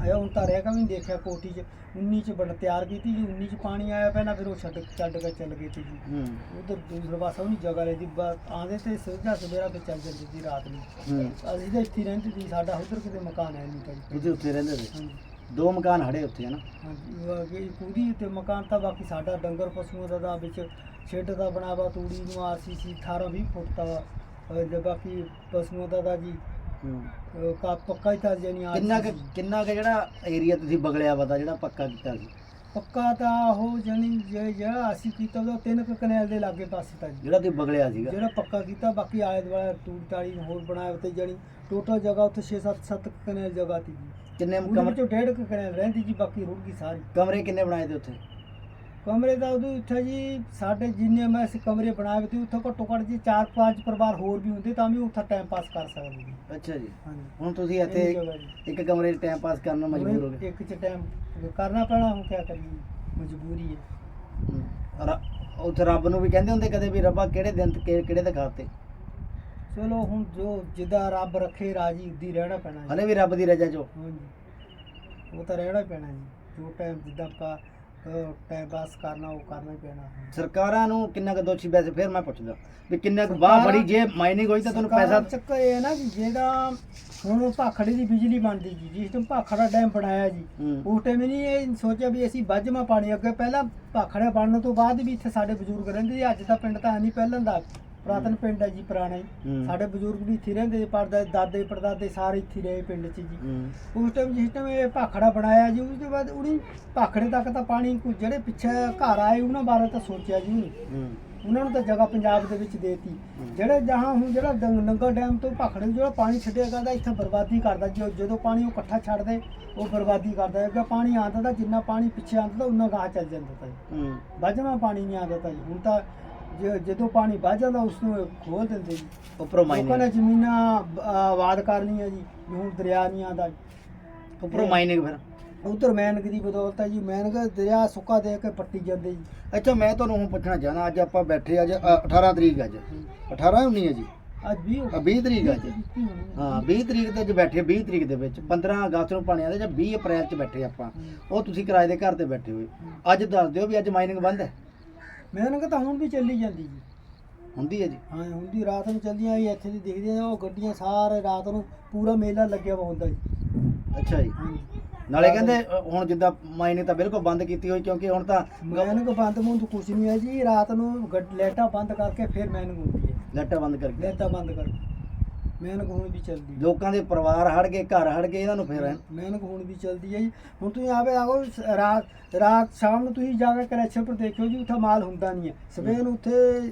ਆਇਆ ਹੁਣ ਤਾਂ ਰਹਿ ਕੇ ਵੀ ਨਹੀਂ ਦੇਖਿਆ ਕੋਠੀ 'ਚ। 19 ਚ ਬਣ ਤਿਆਰ ਕੀਤੀ ਜੀ 19 ਚ ਪਾਣੀ ਆਇਆ ਪਹਿਲਾਂ ਫਿਰ ਉਹ ਛੱਡ ਛੱਡ ਕੇ ਚੱਲ ਗਏ ਸੀ ਜੀ। ਹੂੰ। ਉਧਰ ਦੂਸਰੇ ਪਾਸੇ ਉਹਨੀ ਜਗ੍ਹਾ ਲਈ ਦੀ ਆਂਦੇ ਤੇ ਸੋਝਾ ਸਵੇਰਾ ਤੇ ਚੱਲ ਜਾਂਦੀ ਸੀ ਰਾਤ ਨੂੰ। ਹੂੰ। ਅਸੀਂ ਤਾਂ ਇੱਥੇ ਰਹਿੰਦੇ ਸੀ ਸਾਡਾ ਉਧਰ ਕਿਤੇ ਮਕਾਨ ਹੈ ਨਹੀਂ ਤਾਂ ਜੀ ਤੁਸੀਂ ਉੱਥੇ ਰਹਿੰਦੇ ਸੀ? ਹਾਂਜੀ। ਦੋ ਮਕਾਨ ਹੜੇ ਉੱਥੇ ਹੈ ਨਾ ਹਾਂਜੀ ਪੂਰੀ ਤੇ ਮਕਾਨ ਤਾਂ ਬਾਕੀ ਸਾਡਾ ਡੰਗਰ ਪਸ਼ੂਆਂ ਦਾ ਦਾ ਵਿੱਚ ਸ਼ੈੱਡ ਦਾ ਬਣਾਵਾ ਤੂੜੀ ਨੂੰ ਆਰਸੀਸੀ 18 20 ਫੁੱਟ ਦਾ ਤੇ ਬਾਕੀ ਪਸ਼ੂਆਂ ਦਾ ਦਾ ਜੀ ਹੂੰ। ਅਹ ਕਾ ਪੱਕਾ ਹੀ ਤਾਂ ਜਾਨੀ ਕਿੰਨਾ ਕੁ ਕਿੰਨਾ ਕੁ ਜਿਹੜਾ ਏਰੀਆ ਤੁਸੀਂ ਬਗਲਿਆ ਪਤਾ ਜਿਹੜਾ ਪੱਕਾ ਕੀਤਾ ਸੀ? ਪੱਕਾ ਤਾਂ ਉਹ ਜਾਨੀ ਜੇ- ਜਿਹੜਾ ਅਸੀਂ ਕੀਤਾ ਉਹ ਤਿੰਨ ਕੁ ਕਨੈਲ ਦੇ ਲਾਗੇ ਪਾਸੇ ਤਾਂ ਜੀ। ਜਿਹੜਾ ਤੁਸੀਂ ਬਗਲਿਆ ਸੀਗਾ। ਜਿਹੜਾ ਪੱਕਾ ਕੀਤਾ ਬਾਕੀ ਆਲੇ ਦੁਆਲੇ ਤੂੜੀ ਤਾੜੀ ਹੋਰ ਬਣਾਇਆ ਤੇ ਜਾਨੀ ਟੋਟਲ ਜਗ੍ਹਾ ਉੱਥੇ 6 7 7 ਕਨੈਲ ਜਗ੍ਹਾ ਤੀ ਜੀ। ਕਿੰਨੇ ਉਹਦੇ ਕਮਰੇ ਵਿੱਚੋਂ ਡੇਢ ਕੁ ਕਨੈਲ ਰਹਿੰਦੀ ਜੀ ਬਾਕੀ ਰੁੜ ਗਈ ਸਾਰੀ। ਕਮਰੇ ਕਿੰਨੇ ਬਣਾਏ ਤੇ ਉੱਥੇ? ਕਮਰੇ ਦਾ ਉਦੋਂ ਇੱਥੇ ਜੀ ਸਾਡੇ ਜਿੰਨੇ ਮੈਂ ਅਸੀਂ ਕਮਰੇ ਬਣਾਏ ਤੇ ਉੱਥੇ ਘੱਟੋ ਘੱਟ ਜੀ ਚਾਰ ਪੰਜ ਪਰਿਵਾਰ ਹੋਰ ਵੀ ਹੁੰਦੇ ਤਾਂ ਵੀ ਉੱਥੇ ਟਾਈਮ ਪਾਸ ਕਰ ਸਕਦੇ ਜੀ ਅੱਛਾ ਜੀ। ਹਾਂਜੀ। ਹੁਣ ਤੁਸੀਂ ਇੱਥੇ ਇੰਨੀ ਜਗ੍ਹਾ ਜੀ। ਇੱਕ ਕਮਰੇ 'ਚ ਟਾਈਮ ਪਾਸ ਕਰਨ ਨੂੰ ਮਜਬੂਰ ਹੋ ਗਏ। ਇੱਕ ਚ ਟਾਈਮ ਕਰਨਾ ਪੈਣਾ ਹੁਣ ਕਿਆ ਕਰੀਏ? ਮਜਬੂਰੀ ਹੈ। ਹੂੰ। ਰ- ਉੱਥੇ ਰੱਬ ਨੂੰ ਵੀ ਕਹਿੰਦੇ ਹੁੰਦੇ ਕਦੇ ਵੀ ਰੱਬਾ ਕਿਹੜੇ ਦਿਨ ਤੇ ਕਿ- ਕਿਹੜੇ ਦਿਖਾਤੇ ਚਲੋ ਹੁਣ ਜੋ ਜਿੱਦਾਂ ਰੱਬ ਰੱਖੇ ਰਾਜੀ ਉਦੀ ਰਹਿਣਾ ਪੈਣਾ ਜੀ। ਹਲੇ ਵੀ ਰੱਬ ਦੀ ਰਜਾ 'ਚੋਂ। ਹਾਂਜੀ। ਉਹ ਤਾਂ ਰਹਿਣਾ ਹੀ ਪੈਣਾ ਜੀ। ਜੋ ਟਾਈਮ ਜਿੱਦਾਂ ਆਪਾਂ ਟਾਈਮ ਪਾਸ ਕਰਨਾ ਉਹ ਕਰਨਾ ਹੀ ਪੈਣਾ। ਸਰਕਾਰਾਂ ਨੂੰ ਕਿੰਨਾ ਕੁ ਦੋਸ਼ੀ ਵੈਸੇ ਫਿਰ ਮੈਂ ਪੁੱਛਦਾ ਵੀ ਕਿੰਨਾ ਕੁ ਬਾਹ ਬੜੀ ਜੇ ਮਾਈਨਿੰਗ ਹੋਈ ਤਾਂ ਤੁਹਾਨੂੰ ਪੈਸਾ ਚੱਕਰ ਇਹ ਹੈ ਨਾ ਜੀ ਜਿਹੜਾ ਹੁਣ ਭਾਖੜੇ ਦੀ ਬਿਜਲੀ ਬਣਦੀ ਜੀ ਜਿਸ ਟਾਈਮ ਭਾਖੜਾ ਡੈਮ ਬਣਾਇਆ ਜੀ ਉਸ ਟਾਈਮ ਨਹੀਂ ਇਹ ਸੋਚਿਆ ਵੀ ਅਸੀਂ ਵੱਜਮਾ ਪਾਣੀ ਅੱਗੇ ਪਹਿਲਾਂ ਭਾਖੜਾ ਬਣਨ ਤੋਂ ਬਾਅਦ ਵੀ ਇੱਥੇ ਸਾਡੇ ਬਜ਼ੁਰਗ ਰਹਿੰਦੇ ਸੀ ਅੱਜ ਦਾ ਪਿੰਡ ਤਾਂ ਹੈ ਨਹੀਂ ਪਹਿਲਾਂ ਦਾ ਪੁਰਾਤਨ ਪਿੰਡ ਹੈ ਜੀ ਪੁਰਾਣਾ। ਹੀ। ਸਾਡੇ ਬਜ਼ੁਰਗ ਵੀ ਇੱਥੇ ਰਹਿੰਦੇ ਸੀ ਪੜਦਾ ਦਾਦੇ ਪੜਦਾਦੇ ਸਾਰੇ ਇੱਥੇ ਰਹੇ ਪਿੰਡ 'ਚ ਜੀ। ਉਸ ਟਾਈਮ ਜਿਸ ਟਾਈਮ ਇਹ ਭਾਖੜਾ ਬਣਾਇਆ ਜੀ ਉਸ ਤੋਂ ਬਾਅਦ ਉਹਨੇ ਭਾਖੜੇ ਤੱਕ ਤਾਂ ਪਾਣੀ ਕੋਈ ਜਿਹੜੇ ਪਿੱਛੇ ਘਰ ਆਏ ਉਹਨਾਂ ਬਾਰੇ ਤਾਂ ਸੋਚਿਆ ਜੀ ਉਹਨੇ। ਹੂੰ। ਉਹਨਾਂ ਨੂੰ ਤਾਂ ਜਗ੍ਹਾ ਪੰਜਾਬ ਦੇ ਵਿੱਚ ਦੇਤੀ। ਜਿਹੜੇ ਜਹਾਂ ਹੁਣ ਜਿਹੜਾ ਨੰਗਲ ਡੈਮ ਤੋਂ ਭਾਖੜੇ ਜਿਹੜਾ ਪਾਣੀ ਛੱਡਿਆ ਕਰਦਾ ਇੱਥੇ ਬਰਬਾਦੀ ਕਰਦਾ ਜੋ- ਜਦੋਂ ਪਾਣੀ ਉਹ ਇਕੱਠਾ ਛੱਡਦੇ ਉਹ ਬਰਬਾਦੀ ਕਰਦਾ। ਹੈ ਕਿ ਪਾਣੀ ਆਉਂਦਾ ਤਾਂ ਜਿੰਨਾ ਪਾਣੀ ਪਿੱਛੇ ਆਉਂਦਾ ਤਾਂ ਉਨਾ ਗਾਹ ਚੱਲ ਜਾਂਦਾ ਤਾਂ ਵੱਜਵਾ ਪਾਣੀ ਨਹੀਂ ਆਉਂਦਾ ਤਾਂ ਹੁਣ ਤਾਂ ਜ- ਜਦੋਂ ਪਾਣੀ ਵੱਜ ਜਾਂਦਾ ਉਸ ਨੂੰ ਖੋਲ ਦਿੰਦੇ ਜੀ ਉੱਪਰੋਂ ਲੋਕਾਂ ਨੇ ਮਾਈਨਿੰਗ ਜ਼ਮੀਨਾਂ ਬ- ਆਬਾਦ ਕਰ ਲਈਆਂ ਜੀ। ਵੀ ਹੁਣ ਦਰਿਆ ਨਹੀਂ ਆਉਂਦਾ। ਉੱਪਰੋਂ ਮਾਈਨਿੰਗ ਫਿਰ। ਉਧਰ ਮੈਨਕ ਦੀ ਬਦੌਲਤ ਹੈ ਜੀ। ਮੈਨਕ ਦਰਿਆ ਸੁੱਕਾ ਦੇ ਕੇ ਪੱਟੀ ਜਾਂਦੇ ਜੀ। ਅੱਛਾ ਮੈਂ ਤੁਹਾਨੂੰ ਹੁਣ ਪੁੱਛਣਾ ਚਾਹਨਾ ਅੱਜ ਆਪਾਂ ਬੈਠੇ ਅੱਜ ਅ, 18 ਤਰੀਕ ਅੱਜ। 18 19 ਹੈ ਜੀ? ਅੱਜ ਵੀ ਅ, 20 ਤਰੀਕ ਅੱਜ। ਹਾਂ। 20 ਤਰੀਕ ਤੇ ਅੱਜ ਬੈਠੇ 20 ਤਰੀਕ ਦੇ ਵਿੱਚ। 15 ਅਗਸਤ ਨੂੰ ਪਾਣੀ ਆਉਂਦਾ ਜਾਂ 20 ਅਪ੍ਰੈਲ 'ਚ ਬੈਠੇ ਆਪਾਂ। ਉਹ ਤੁਸੀਂ ਕਿਰਾਏ ਦੇ ਘਰ ਤੇ ਬੈਠੇ ਹੋਏ। ਅੱਜ ਦੱਸ ਦਿਓ ਵੀ ਅੱਜ ਮਾਈਨਿੰਗ ਬੰਦ ਹੈ। ਮੈਨਕ ਤਾਂ ਹੁਣ ਵੀ ਚੱਲੀ ਜਾਂਦੀ ਜੀ। ਹੁੰਦੀ ਹੈ ਜੀ। ਹਾਂ ਹੁੰਦੀ ਰਾਤ ਨੂੰ ਚੱਲਦੀਆਂ ਆਈ ਇੱਥੇ ਦੀ ਦਿਖਦੀਆਂ ਉਹ ਗੱਡੀਆਂ ਸਾਰੇ ਰਾਤ ਨੂੰ ਪੂਰਾ ਮੇਲਾ ਲੱਗਿਆ ਵਾ ਹੁੰਦਾ ਜੀ। ਅੱਛਾ ਜੀ। ਹਾਂਜੀ ਨਾਲੇ ਕਹਿੰਦੇ ਅ, ਹੁਣ ਜਿੱਦਾਂ ਮਾਈਨਿੰਗ ਤਾਂ ਬਿਲਕੁਲ ਬੰਦ ਕੀਤੀ ਹੋਈ ਕਿਉਂਕਿ ਹੁਣ ਤਾਂ ਮੈਨਕ ਬੰਦ ਮੁੰਦ ਕੁਛ ਨਹੀਂ ਹੈ ਜੀ ਰਾਤ ਨੂੰ ਗੱਡ- ਲਾਈਟਾਂ ਬੰਦ ਕਰਕੇ ਫਿਰ ਮੈਨਕ ਹੁੰਦੀ ਹੈ। ਲਾਈਟਾਂ ਬੰਦ ਕਰਕੇ। ਲਾਈਟਾਂ ਬੰਦ ਕਰਕੇ। ਮੈਨਕ ਹੁਣ ਵੀ ਚੱਲਦੀ ਹੈ। ਲੋਕਾਂ ਦੇ ਪਰਿਵਾਰ ਹੜ ਗਏ ਘਰ ਹੜ ਗਏ ਇਹਨਾਂ ਨੂੰ ਫੇਰ ਮੈਨਕ ਹੁਣ ਵੀ ਚੱਲਦੀ ਹੈ ਜੀ। ਹੁਣ ਤੁਸੀਂ ਆਵੇ ਆਗੋ ਸ- ਰਾਤ ਰਾਤ ਸ਼ਾਮ ਨੂੰ ਤੁਸੀਂ ਜਾ ਕੇ ਕਲੈਕਸ਼ਨ ਪਰ ਦੇਖਿਓ ਜੀ ਉੱਥੇ ਮਾਲ ਹੁੰਦਾ ਨਹੀਂ ਹੈ। ਸਵੇਰ ਨੂੰ ਉੱਥੇ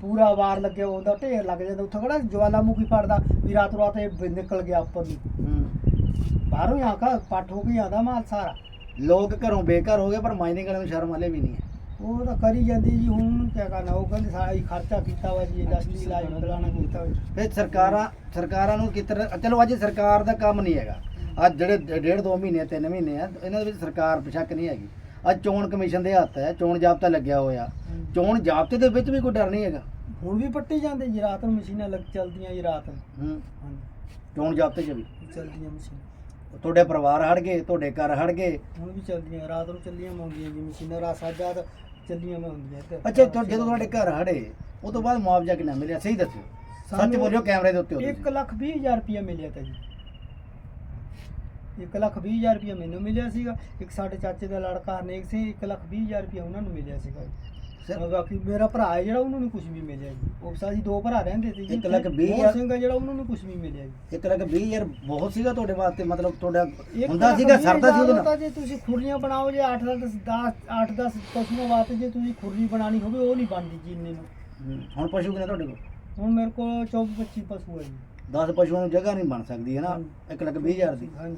ਪੂਰਾ ਵਾਰ ਲੱਗਿਆ ਹੁੰਦਾ ਢੇਰ ਲੱਗ ਜਾਂਦਾ ਉੱਥੇ ਕਿਹੜਾ ਜਵਾਲਾਮੁਖੀ ਪੜਦਾ ਵੀ ਰਾਤ ਰਾਤ ਇਹ ਬ- ਨਿਕਲ ਗਿਆ ਉੱਪਰ ਨੂੰ। ਬਾਹਰੋਂ ਹੀ ਆਕਾ ਪੱਟ ਹੋ ਕੇ ਆਉਂਦਾ ਮਾਲ ਸਾਰਾ। ਲੋਕ ਘਰੋਂ ਬੇਘਰ ਹੋ ਗਏ ਪਰ ਮਾਈਨਿੰਗ ਵਾਲਿਆਂ ਨੂੰ ਸ਼ਰਮ ਹਲੇ ਵੀ ਨਹੀਂ ਹੈ। ਉਹ ਤਾਂ ਕਰੀ ਜਾਂਦੀ ਜੀ ਹੁਣ ਕੀ ਕਰਨਾ ਉਹ ਕਹਿੰਦੇ ਸਾਰਾ ਹੀ ਖਰਚਾ ਕੀਤਾ ਵਾ ਜੀ ਇੰਡਸਟਰੀ ਲਾਈਨ ਫਲਾਣਾ ਕੀਤਾ ਵਾ ਫਿਰ ਸਰਕਾਰਾਂ ਸਰਕਾਰਾਂ ਨੂੰ ਕਿਤਰ ਚਲੋ ਅੱਜ ਸਰਕਾਰ ਦਾ ਕੰਮ ਨਹੀਂ ਹੈਗਾ। ਅੱਜ ਜਿਹੜੇ ਡੇਢ ਦੋ ਮਹੀਨੇ ਤਿੰਨ ਮਹੀਨੇ ਆ ਇਹਨਾਂ ਦੇ ਵਿੱਚ ਸਰਕਾਰ ਬੇਸ਼ੱਕ ਨਹੀਂ ਹੈਗੀ। ਅੱਜ ਚੋਣ ਕਮਿਸ਼ਨ ਦੇ ਹੱਥ ਹੈ ਚੋਣ ਜਾਬਤਾ ਲੱਗਿਆ ਹੋਇਆ। ਚੋਣ ਜਾਬਤੇ ਦੇ ਵਿੱਚ ਵੀ ਕੋਈ ਡਰ ਨਹੀਂ ਹੈਗਾ। ਹੁਣ ਵੀ ਪੱਟੀ ਜਾਂਦੇ ਜੀ ਰਾਤ ਨੂੰ ਮਸ਼ੀਨਾਂ ਲੱਗ ਚੱਲਦੀਆਂ ਜੀ ਰਾਤ। ਨੂੰ ਹੂੰ। ਹਾਂਜੀ। ਚੋਣ ਜਾਬਤੇ 'ਚ ਵੀ। ਚੱਲਦੀਆਂ ਮਸ਼ੀਨਾਂ। ਤੁਹਾਡੇ ਪਰਿਵਾਰ ਹੜ ਗਏ ਤੁਹਾਡੇ ਘਰ ਹੜ ਗਏ। ਹੁਣ ਵੀ ਚੱਲਦੀਆਂ ਰਾਤ ਨੂੰ ਚੱਲੀਆਂ ਹੁੰਦੀਆਂ ਜੀ ਮਸ਼ੀਨਾਂ ਰਾਤ ਸਾਜਾ ਚੱਲੀਆਂ ਮੈਂ ਹੁੰਦੀਆਂ ਇੱਧਰ। ਅੱਛਾ ਤੁਹਾ- ਜਦੋਂ ਤੁਹਾਡੇ ਘਰ ਹੜੇ ਉਹ ਤੋਂ ਬਾਅਦ ਮੁਆਵਜ਼ਾ ਕਿੰਨਾ ਮਿਲਿਆ? ਸਹੀ ਦੱਸਿਓ। ਸੱਚ ਸਾਨੂੰ ਬੋਲਿਓ ਕੈਮਰੇ ਦੇ ਉੱਤੇ ਹੋ ਇੱਕ ਲੱਖ ਵੀਹ ਹਜ਼ਾਰ ਰੁਪਇਆ ਮਿਲਿਆ ਤਾ ਜੀ। ਇੱਕ ਲੱਖ ਵੀਹ ਹਜ਼ਾਰ ਰੁਪਇਆ ਮੈਨੂੰ ਮਿਲਿਆ ਸੀਗਾ। ਇੱਕ ਸਾਡੇ ਚਾਚੇ ਦਾ ਲੜਕਾ ਹਰਨੇਕ ਸਿੰਘ ਇੱਕ ਲੱਖ ਵੀਹ ਹਜ਼ਾਰ ਰੁਪਇਆ ਉਹਨਾਂ ਨੂੰ ਮਿਲਿਆ ਸੀਗਾ Sir, ਔਰ ਬਾਕੀ ਮੇਰਾ ਭਰਾ ਹੈ ਜਿਹੜਾ ਉਹਨੂੰ ਨਹੀਂ ਕੁਝ ਵੀ ਮਿਲਿਆ ਜੀ। ਉਹ ਸਾਜੀ ਦੋ ਭਰਾ ਰਹਿੰਦੇ ਸੀ ਇੱਕ ਲੱਖ ਵੀਹ ਮੋਹਨ ਹਜ਼ਾਰ- ਸਿੰਘ ਹੈ ਜਿਹੜਾ ਉਹਨੂੰ ਨਹੀਂ ਕੁਝ ਵੀ ਮਿਲਿਆ ਜੀ। ਇੱਕ ਲੱਖ 20 ਹਜ਼ਾਰ ਬਹੁਤ ਸੀਗਾ ਤੁਹਾਡੇ ਵਾਸਤੇ ਮਤਲਬ ਤੁਹਾਡਾ ਇੱਕ ਹੁੰਦਾ ਲੱਖ ਸੀਗਾ ਵੀਹ ਸਰਦਾ ਸੀ ਉਹਦੇ ਹਜ਼ਾਰ ਨਾਲ ਤਾਂ ਜੇ ਤੁਸੀਂ ਖੁਰਲੀਆਂ ਬਣਾਓ ਜੇ 8 10 10 8 10 ਪਸ਼ੂਆਂ ਵਾਸਤੇ ਜੇ ਤੁਸੀਂ ਖੁਰਲੀ ਬਣਾਣੀ ਹੋਵੇ ਉਹ ਨਹੀਂ ਬਣਦੀ ਜੀ ਇੰਨੇ ਨੂੰ। ਹੁਣ ਪਸ਼ੂ ਕਿੰਨੇ ਤੁਹਾਡੇ ਕੋਲ? ਹੁਣ ਮੇਰੇ ਕੋਲ 24 25 ਪਸ਼ੂ ਹੈ ਜੀ। 10 ਪਸ਼ੂਆਂ ਨੂੰ ਜਗ੍ਹਾ ਨਹੀਂ ਬਣ ਸਕਦੀ ਹੈ ਨਾ। ਇੱਕ ਲੱਖ 20 ਹਜ਼ਾਰ ਦੀ। ਹਾਂਜੀ।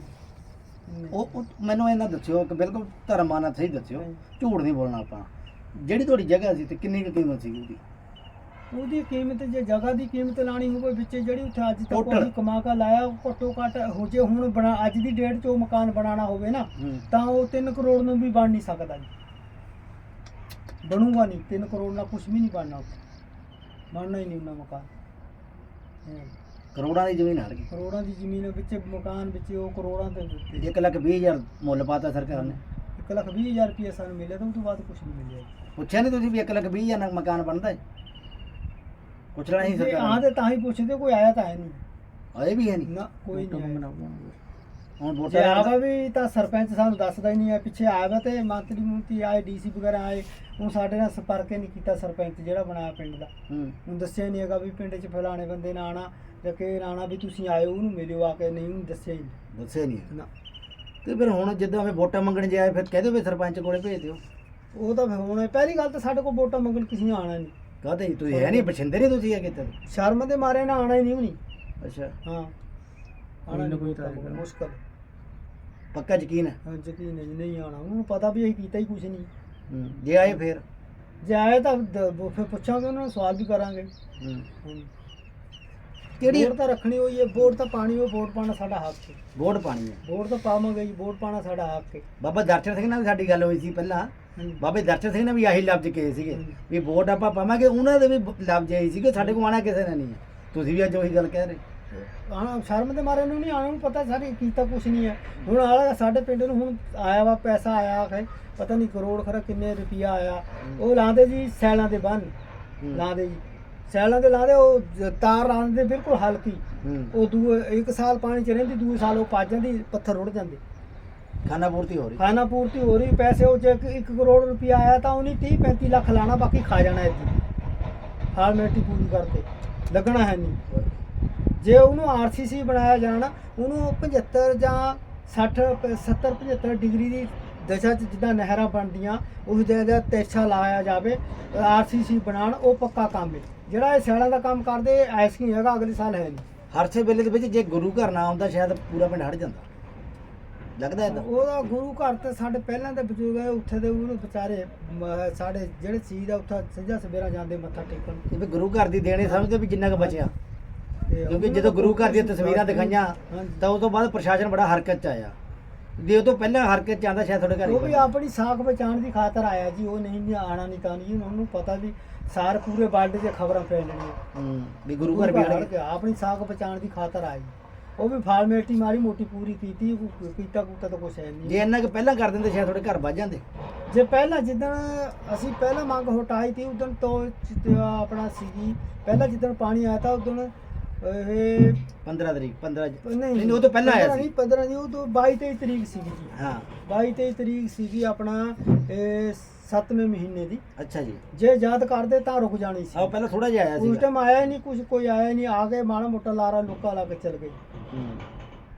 ਉਹ ਉਹ ਮੈਨੂੰ ਇਹਨਾਂ ਦੱਸਿਓ ਕਿ ਬਿਲਕੁਲ ਧਰਮਾਨਾ ਸਹੀ ਦੱਸਿਓ। ਝੂਠ ਨਹੀਂ ਬੋਲਣਾ ਆਪਾਂ। ਜਿਹੜੀ ਤੁਹਾਡੀ ਜਗ੍ਹਾ ਸੀ ਤੇ ਕਿੰਨੀ ਕੁ ਕੀਮਤ ਸੀ ਉਹਦੀ? ਉਹਦੀ ਕੀਮਤ ਜੇ ਜਗ੍ਹਾ ਦੀ ਕੀਮਤ ਲਾਣੀ ਹੋਵੇ ਵਿੱਚ ਜਿਹੜੀ ਉੱਥੇ ਅੱਜ ਤੱਕ Total। ਅਸੀਂ ਕਮਾ ਕੇ ਲਾਇਆ ਉਹ ਘੱਟੋ ਘੱਟ ਹੋ ਜੇ ਹੁਣ ਬਣਾ ਅੱਜ ਦੀ ਡੇਟ 'ਚ ਉਹ ਮਕਾਨ ਬਣਾਉਣਾ ਹੋਵੇ ਨਾ ਹੂੰ। ਤਾਂ ਉਹ 3 ਕਰੋੜ ਨੂੰ ਵੀ ਬਣ ਨਹੀਂ ਸਕਦਾ ਜੀ। ਬਣੂਗਾ ਨਹੀਂ 3 ਕਰੋੜ ਨਾਲ ਕੁਝ ਵੀ ਨਹੀਂ ਬਣਨਾ ਉੱਥੇ। ਬਣਨਾ ਹੀ ਨਹੀਂ ਉਹਨਾਂ ਮਕਾਨ। ਹੂੰ। ਕਰੋੜਾਂ ਦੀ ਜ਼ਮੀਨ ਗਈ। ਕਰੋੜਾਂ ਦੀ ਜ਼ਮੀਨ ਵਿੱਚ ਮਕਾਨ ਵਿੱਚ ਉਹ ਕਰੋੜਾਂ ਦੇ ਦਿੱਤੇ। ਇੱਕ ਲੱਖ 20 ਹਜ਼ਾਰ ਮੁੱਲ ਪਾਤਾ ਸਰਕਾਰ ਨੇ। ਇੱਕ ਲੱਖ ਵੀਹ ਹਜ਼ਾਰ ਰੁਪਏ ਸਾਨੂੰ ਮਿਲਿਆ ਤਾਂ ਉਸ ਤੋਂ ਬਾਅਦ ਕੁਝ ਨਹੀਂ ਮਿਲਿਆ ਜੀ। ਪੁੱਛਿਆ ਨਹੀਂ ਤੁਸੀਂ ਵੀ ਇੱਕ ਲੱਖ 20 ਹਜ਼ਾਰ ਨਾਲ ਮਕਾਨ ਬਣਦਾ ਹੈ ਪੁੱਛਣਾ ਨਹੀਂ ਜੇ ਸਰਕਾਰ ਆਹ ਨੇ। ਤੇ ਤਾਂ ਹੀ ਪੁੱਛਦੇ ਕੋਈ ਆਇਆ ਤਾਂ ਹੈ ਨਹੀਂ। ਆਏ ਵੀ ਹੈ ਨਹੀਂ। ਨਾ ਕੋਈ ਨਹੀਂ ਆਇਆ। ਹੁਣ ਜੇ ਵੋਟਾਂ ਆਵਾ ਵੀ ਤਾਂ ਸਰਪੰਚ ਸਾਨੂੰ ਦੱਸਦਾ ਹੀ ਨਹੀਂ ਹੈ ਪਿੱਛੇ ਆਇਆ ਵਾ ਤੇ ਮੰਤਰੀ ਮੰਤਰੀ ਆਏ ਡੀਸੀ ਵਗੈਰਾ ਆਏ ਹੁਣ ਸਾਡੇ ਨਾਲ ਸੰਪਰਕ ਹੀ ਨਹੀਂ ਕੀਤਾ ਸਰਪੰਚ ਜਿਹੜਾ ਬਣਾਇਆ ਪਿੰਡ ਦਾ। ਹੂੰ। ਹੁਣ ਦੱਸਿਆ ਹੀ ਨਹੀਂ ਹੈਗਾ ਵੀ ਪਿੰਡ 'ਚ ਫਲਾਣੇ ਬੰਦੇ ਨਾਲ ਆਣਾ ਜਾਂ ਕਿ ਆਣਾ ਵੀ ਤੁਸੀਂ ਆਇਓ ਉਹਨੂੰ ਮਿਲਿਓ ਆ ਕੇ ਨਹੀਂ ਉਹਨੂੰ ਦੱਸਿਆ ਹੀ ਨਹੀਂ। ਦੱਸਿਆ ਨਹੀਂ ਨਾ। ਤੇ ਫਿਰ ਹੁਣ ਜਿੱਦਾਂ ਫਿਰ ਵੋਟਾਂ ਮੰਗਣ ਜਾਏ ਫਿਰ ਕਹਿ ਦਿਓ ਵੀ ਸਰਪੰਚ ਕੋਲੇ ਭੇਜ ਦਿਓ। ਉਹ ਤਾਂ ਫਿਰ ਹੁਣ ਪਹਿਲੀ ਗੱਲ ਤਾਂ ਸਾਡੇ ਕੋਲ ਵੋਟਾਂ ਮੰਗਣ ਕਿਸੇ ਨੇ ਆਣਾ ਨਹੀਂ। ਕਾਹਦੇ ਜੀ ਤੁਸੀਂ ਹੈ ਨਹੀਂ ਬਛਿੰਦੇ ਨਹੀਂ ਤੁਸੀਂ ਹੈਗੇ ਤੇ ਸ਼ਰਮ ਦੇ ਮਾਰੇ ਨਾ ਆਣਾ ਹੀ ਨਹੀਂ ਹੁਣੀ। ਅੱਛਾ। ਹਾਂ। ਆਣਾ ਨਹੀਂ ਕੋਈ ਤਾਂ ਮੁਸ਼ਕਲ। ਪੱਕਾ ਯਕੀਨ ਹੈ? ਹਾਂ ਯਕੀਨ ਹੈ ਜੀ ਨਹੀਂ ਆਣਾ ਉਹਨੂੰ ਪਤਾ ਵੀ ਅਸੀਂ ਕੀਤਾ ਹੀ ਕੁਝ ਨਹੀਂ। ਹੂੰ ਜੇ ਆਏ ਫਿਰ? ਜੇ ਆਏ ਤਾਂ ਫਿਰ ਪੁੱਛਾਂਗੇ ਉਹਨਾਂ ਨੂੰ ਸਵਾਲ ਵੀ ਕਰਾਂਗੇ। ਹੂੰ। ਕਿਹੜੀ ਵੋਟ ਤਾਂ ਰੱਖਣੀ ਹੋਈ ਹੈ ਵੋਟ ਤਾਂ ਪਾਣੀ ਉਹ ਵੋਟ ਪਾਣਾ ਸਾਡਾ ਹੱਕ ਹੈ। ਵੋਟ ਪਾਣੀ ਹੈ। ਵੋਟ ਤਾਂ ਪਾਵਾਂਗੇ ਜੀ ਵੋਟ ਪਾਣਾ ਸਾਡਾ ਹੱਕ ਹੈ। ਬਾਬਾ ਦਰਸ਼ਨ ਸਿੰਘ ਨਾਲ ਵੀ ਸਾਡੀ ਗੱਲ ਹੋਈ ਸੀ ਪਹਿਲਾਂ। ਬਾਬੇ ਦਰਸ਼ਨ ਸਿੰਘ ਨੇ ਵੀ ਆਹੀ ਲਫ਼ਜ਼ ਕਹੇ ਸੀਗੇ। ਵੀ ਵੋਟ ਆਪਾਂ ਪਾਵਾਂਗੇ ਉਹਨਾਂ ਦੇ ਵੀ ਲਫ਼ਜ਼ ਆਈ ਸੀਗੇ ਸਾਡੇ ਕੋਲ ਆਣਾ ਕਿਸੇ ਨੇ ਨਹੀਂ ਤੁਸੀਂ ਵੀ ਅੱਜ ਉਹੀ ਗੱਲ ਕਹਿ ਰਹੇ ਆਣਾ ਸ਼ਰਮ ਦੇ ਮਾਰੇ ਨੂੰ ਨਹੀਂ ਆਣਾ ਨੂੰ ਪਤਾ ਸਾਰੇ ਕੀਤਾ ਕੁਛ ਨਹੀਂ ਹੈ। ਹੁਣ ਆਲਾ ਸਾਡੇ ਪਿੰਡ ਨੂੰ ਹੁਣ ਆਇਆ ਵਾ ਪੈਸਾ ਆਇਆ ਹੈ ਪਤਾ ਨਹੀਂ ਕਰੋੜ ਖਰਾ ਕਿੰਨੇ ਰੁਪਿਆ ਆਇਆ। ਉਹ ਲਾਉਂਦੇ ਜੀ ਸੈਲਾਂ ਦੇ ਬੰਨ। ਹੂੰ। ਲਾਉਂਦੇ ਜੀ। ਸੈਲਾਂ ਦੇ ਲਾਉਂਦੇ ਉਹ ਜ- ਤਾਰ ਲਾਉਂਦੇ ਬਿਲਕੁਲ ਹਲਕੀ। ਉਹ ਦੂ ਇੱਕ ਸਾਲ ਪਾਣੀ ਚ ਰਹਿੰਦੀ ਦੂਏ ਸਾਲ ਉਹ ਪੱਜ ਜਾਂਦੀ ਪੱਥਰ ਰੁੜ ਜਾਂਦੇ। ਖਾਣਾ ਪੂਰਤੀ ਹੋ ਰਹੀ। ਖਾਣਾ ਪੂਰਤੀ ਹੋ ਰਹੀ ਪੈਸੇ ਉਹ ਜੇ 1 ਕਰੋੜ ਰੁਪਇਆ ਆਇਆ ਤਾਂ ਉਹਨੇ 30 35 ਲੱਖ ਲਾਣਾ ਬਾਕੀ ਖਾ ਜਾਣਾ ਇੱਥੇ। ਫਾਰਮੈਲਿਟੀ ਪੂਰੀ ਕਰਕੇ ਲੱਗਣਾ ਹੈ ਨਹੀਂ। ਜੇ ਉਹਨੂੰ ਆਰਸੀਸੀ ਬਣਾਇਆ ਜਾਣਾ ਉਹਨੂੰ 75 ਜਾਂ 60 ਪ- 70 75 ਡਿਗਰੀ ਦੀ ਦਸ਼ਾ 'ਚ ਜਿੱਦਾਂ ਨਹਿਰਾਂ ਬਣਦੀਆਂ ਉਸ ਦੇ ਦਾ ਤੇਛਾ ਲਾਇਆ ਜਾਵੇ ਆਰਸੀਸੀ ਬਣਾਉਣ ਉਹ ਪੱਕਾ ਕੰਮ ਹੈ। ਜਿਹੜਾ ਇਹ ਸਿਆਲਾਂ ਦਾ ਕੰਮ ਕਰਦੇ ਐਸ ਨਹੀਂ ਹੈਗਾ ਅਗਲੇ ਸਾਲ ਹੈ ਨਹੀਂ। ਹਰਸੇ ਵੇਲੇ ਦੇ ਵਿੱਚ ਜੇ ਗੁਰੂ ਘਰ ਨਾ ਆਉਂਦਾ ਸ਼ਾਇਦ ਪੂਰਾ ਪਿੰਡ ਹਟ ਜਾਂਦਾ। ਲੱਗਦਾ ਏਦਾਂ? ਉਹਦਾ ਗੁਰੂ ਘਰ ਤੇ ਸਾਡੇ ਪਹਿਲਾਂ ਦੇ ਬਜ਼ੁਰਗ ਹੈ ਉੱਥੇ ਦੇ ਉਹਨੂੰ ਵਿਚਾਰੇ ਮ- ਸਾਡੇ ਜਿਹੜੇ ਚੀਜ਼ ਆ ਉੱਥੇ ਸੱਜਾ ਸਵੇਰਾ ਜਾਂਦੇ ਮੱਥਾ ਟੇਕਣ। ਵੀ ਗੁਰੂ ਘਰ ਦੀ ਦੇਣੇ ਸਮਝਦੇ ਵੀ ਜਿੰਨਾ ਕੁ ਬਚਿਆ। ਤੇ ਕਿਉਂਕਿ ਉਹਨਾਂ ਜਦੋਂ ਦਾ ਗੁਰੂ ਘਰ ਦੀਆਂ ਤਸਵੀਰਾਂ ਦਿਖਾਈਆਂ ਹਾਂਜੀ। ਤਾਂ ਉਸ ਤੋਂ ਬਾਅਦ ਪ੍ਰਸ਼ਾਸਨ ਬੜਾ ਹਰਕਤ ਚ ਆਇਆ। ਜੇ ਉਹ ਤੋਂ ਪਹਿਲਾਂ ਹਰਕਤ ਚ ਆਂਦਾ ਸ਼ਾਇਦ ਤੁਹਾਡੇ ਘਰ ਹੀ ਉਹ ਵੀ। ਆਪਣੀ ਸਾਖ ਬਚਾਉਣ ਦੀ ਖਾਤਰ ਆਇਆ ਜੀ ਉਹ ਨਹੀਂ ਜੀ ਆਣਾ ਨਹੀਂ ਤਾਂ ਨਹੀਂ। ਉਹਨੂੰ ਪਤਾ ਵੀ ਸਾਰ ਪੂਰੇ ਵਰਲਡ 'ਚ ਖਬਰਾਂ ਫੈਲਣੀਆਂ ਹੂੰ ਵੀ ਗੁਰੂ ਘਰ ਵੀ ਆਣਗੇ ਕੇ ਆਪਣੀ ਸਾਖ ਬਚਾਉਣ ਦੀ ਖਾਤਰ ਆਈ। ਉਹ ਵੀ ਫਾਰਮੈਲਿਟੀ ਮਾਰੀ ਮੋਟੀ ਪੂਰੀ ਕੀਤੀ ਉਹ ਕੀਤਾ ਤਾਂ ਕੁਛ ਹੈ ਜੇ ਨਹੀਂ ਇੰਨਾ ਕੁ ਪਹਿਲਾਂ ਕਰ ਦਿੰਦੇ ਸ਼ਾਇਦ ਤੁਹਾਡੇ ਘਰ ਵੱਜ ਜਾਂਦੇ। ਜੇ ਪਹਿਲਾਂ ਜਿੱਦਣ ਅਸੀਂ ਪਹਿਲਾਂ ਮੰਗ ਹਟਾਈ ਤੀ ਉਦੋਂ ਤੋਂ ਆਪਣਾ ਸੀਗੀ। ਪਹਿਲਾਂ ਜਿੱਦਣ ਪਾਣੀ ਆਇਆ ਤਾਂ ਉਦੋਂ ਇਹ 15 ਤਰੀਕ 15 ਨਹੀਂ ਉਹ ਤੋਂ ਪਹਿਲਾਂ ਆਇਆ 15 ਸੀ। ਨਹੀਂ 15 ਨਹੀਂ ਉਹ ਤੋਂ 22 23 ਤਰੀਕ ਸੀਗੀ ਜੀ। ਹਾਂ। 22 23 ਤਰੀਕ ਸੀਗੀ ਆਪਣਾ ਇਹ 7ਵੇਂ ਮਹੀਨੇ ਦੀ। ਅੱਛਾ ਜੀ। ਜੇ ਯਾਦ ਕਰਦੇ ਤਾਂ ਰੁਕ ਜਾਣੀ ਸੀ। ਆਹ ਪਹਿਲਾਂ ਥੋੜਾ ਜਿਹਾ ਆਇਆ ਉਸ ਸੀ ਟਾਈਮ ਆਇਆ ਹੀ ਨਹੀਂ ਕੁਝ ਕੋਈ ਆਇਆ ਹੀ ਨਹੀਂ। ਆ ਗਏ ਮਾੜਾ ਮੋਟਾ ਲਾਰਾ ਲੋਕਾਂ ਲਾ ਕੇ ਚਲ ਗਏ।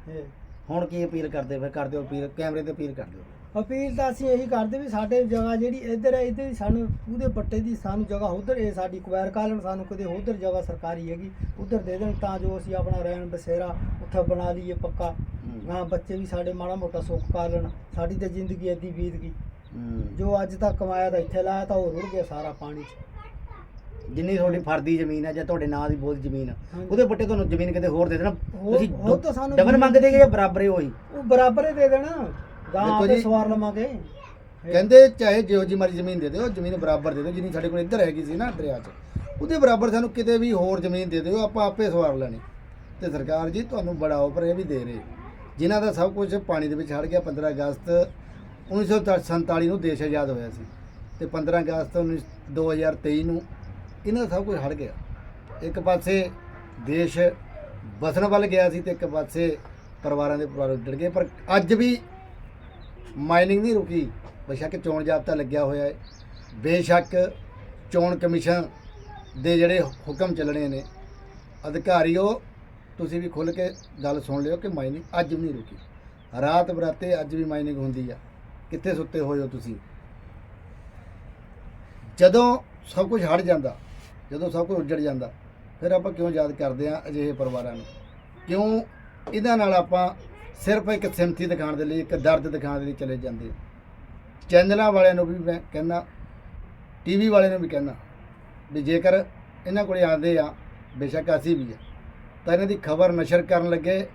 ਇਹ ਹੁਣ ਕੀ ਅਪੀਲ ਕਰਦੇ ਫਿਰ? ਕਰਦੇ ਹੋ ਅਪੀਲ? ਕੈਮਰੇ ਤੇ ਅਪੀਲ ਕਰ ਦਿਓ ਅਪੀਲ ਤਾਂ ਅਸੀਂ ਇਹੀ ਕਰਦੇ ਵੀ ਸਾਡੇ ਜਗ੍ਹਾ ਜਿਹੜੀ ਇੱਧਰ ਹੈ ਇੱਧਰ ਹੀ ਸਾਨੂੰ ਉਹਦੇ ਪੱਟੇ ਦੀ ਸਾਨੂੰ ਜਗ੍ਹਾ ਉਧਰ ਇਹ ਸਾਡੀ ਕੁਵੈਰ ਕਾਲਨ ਸਾਨੂੰ ਕਦੇ ਉਧਰ ਜਗ੍ਹਾ ਸਰਕਾਰੀ ਹੈਗੀ ਉਧਰ ਦੇ ਦੇਣ ਤਾਂ ਜੋ ਅਸੀਂ ਆਪਣਾ ਰਹਿਣ ਬਸੇਰਾ ਉੱਥੇ ਬਣਾ ਲਈਏ ਪੱਕਾ। ਹੂੰ। ਹਾਂ ਬੱਚੇ ਵੀ ਸਾਡੇ ਮਾੜਾ ਮੋਟਾ ਸੁੱਖ ਕਰ ਲੈਣ ਸਾਡੀ ਤਾਂ ਜ਼ਿੰਦਗੀ ਏਦੀ ਬੀਤ ਗਈ। ਹੂੰ ਜੋ ਅੱਜ ਤੱਕ ਕਮਾਇਆ ਤਾਂ ਇੱਥੇ ਲਾਇਆ ਤਾਂ ਉਹ ਰੁੜ ਗਿਆ ਸਾਰਾ ਪਾਣੀ 'ਚ। ਜਿੰਨੀ ਤੁਹਾਡੀ ਫਰਦੀ ਜ਼ਮੀਨ ਹੈ ਜਾਂ ਤੁਹਾਡੇ ਨਾਂ ਦੀ ਬੋਲ ਜ਼ਮੀਨ ਆ, ਹਾਂਜੀ। ਉਹਦੇ ਬੱਟੇ ਤੁਹਾਨੂੰ ਜ਼ਮੀਨ ਕਿਤੇ ਹੋਰ ਦੇ ਦੇਣਾ। ਹੋਰ- ਤੁਸੀਂ ਹੋਰ ਤਾਂ ਸਾਨੂੰ ਡਬਲ ਮੰਗਦੇ ਕਿ ਜਾਂ ਬਰਾਬਰ ਹੀ ਹੋਈ ਉਹ ਬਰਾਬਰ ਹੀ ਦੇ ਦੇਣਾ। ਗਾਂ ਦੇਖੋ ਆਪੇ ਜੀ। ਸਵਾਰ ਲਵਾਂਗੇ। ਕਹਿੰਦੇ ਚਾਹੇ ਜਿਹੋ ਜੀ ਮਰਜ਼ੀ ਜ਼ਮੀਨ ਦੇ ਦਿਓ ਜ਼ਮੀਨ ਬਰਾਬਰ ਦੇ ਦਿਓ ਜਿੰਨੀ ਸਾਡੇ ਕੋਲ ਇੱਧਰ ਹੈਗੀ ਸੀ ਨਾ ਦਰਿਆ 'ਚ। ਉਹਦੇ ਬਰਾਬਰ ਸਾਨੂੰ ਕਿਤੇ ਵੀ ਹੋਰ ਜ਼ਮੀਨ ਦੇ ਦਿਓ ਆਪਾਂ ਆਪੇ ਸਵਾਰ ਲੈਣੀ। ਤੇ ਸਰਕਾਰ ਜੀ ਤੁਹਾਨੂੰ ਬੜਾ ਆਫਰ ਇਹ ਵੀ ਦੇ ਰਹੇ। ਜਿਨ੍ਹਾਂ ਦਾ ਸਭ ਕੁਝ ਪਾਣੀ ਦੇ ਵਿੱਚ ਹੜ ਗਿਆ 15 ਅਗਸਤ 1947 ਨੂੰ ਦੇਸ਼ ਆਜ਼ਾਦ ਹੋਇਆ ਸੀ ਤੇ 15 ਅਗਸਤ 19 2023 ਨੂੰ ਇਹਨਾਂ ਦਾ ਸਭ ਕੁਝ ਹੜ ਗਿਆ। ਇੱਕ ਪਾਸੇ ਦੇਸ਼ ਵਸਣ ਵੱਲ ਗਿਆ ਸੀ ਤੇ ਇੱਕ ਪਾਸੇ ਪਰਿਵਾਰਾਂ ਦੇ ਪਰਿਵਾਰ ਉੱਜੜ ਗਏ। ਪਰ ਅੱਜ ਵੀ ਮਾਈਨਿੰਗ ਨਹੀਂ ਰੁਕੀ। ਬੇਸ਼ੱਕ ਚੋਣ ਜਾਬਤਾ ਲੱਗਿਆ ਹੋਇਆ ਹੈ। ਬੇਸ਼ੱਕ ਚੋਣ ਕਮਿਸ਼ਨ ਦੇ ਜਿਹੜੇ ਹੁਕਮ ਚੱਲਣੇ ਨੇ, ਅਧਿਕਾਰੀਓ, ਤੁਸੀਂ ਵੀ ਖੁੱਲ ਕੇ ਗੱਲ ਸੁਣ ਲਿਓ ਕਿ ਮਾਈਨਿੰਗ ਅੱਜ ਵੀ ਨਹੀਂ ਰੁਕੀ। ਰਾਤ ਬਰਾਤੇ ਅੱਜ ਵੀ ਮਾਈਨਿੰਗ ਹੁੰਦੀ ਆ। ਕਿੱਥੇ ਸੁੱਤੇ ਹੋਏ ਹੋ ਤੁਸੀਂ? ਜਦੋਂ ਸਭ ਕੁਝ ਹਟ ਜਾਂਦਾ, ਜਦੋਂ ਸਭ ਕੁਝ ਉੱਜੜ ਜਾਂਦਾ, ਫਿਰ ਆਪਾਂ ਕਿਉਂ ਯਾਦ ਕਰਦੇ ਆ ਅਜਿਹੇ ਪਰਿਵਾਰਾਂ ਨੂੰ? ਕਿਉਂ ਇਹਨਾਂ ਨਾਲ ਆਪਾਂ ਸਿਰਫ ਇੱਕ ਸਿੰਪਥੀ ਦਿਖਾਉਣ ਦੇ ਲਈ, ਇੱਕ ਦਰਦ ਦਿਖਾਉਣ ਦੇ ਲਈ ਚਲੇ ਜਾਂਦੇ ਚੈਨਲਾਂ ਵਾਲਿਆਂ ਨੂੰ ਵੀ ਮੈਂ ਕਹਿੰਦਾ, ਟੀਵੀ ਵਾਲਿਆਂ ਨੂੰ ਵੀ ਕਹਿੰਦਾ ਵੀ ਜੇਕਰ ਇਹਨਾਂ ਕੋਲੇ ਆਉਂਦੇ ਆ, ਬੇਸ਼ੱਕ ਅਸੀਂ ਵੀ ਆ, ਤਾਂ ਇਹਨਾਂ ਦੀ ਖਬਰ ਨਸ਼ਰ ਕਰਨ ਲੱਗੇ,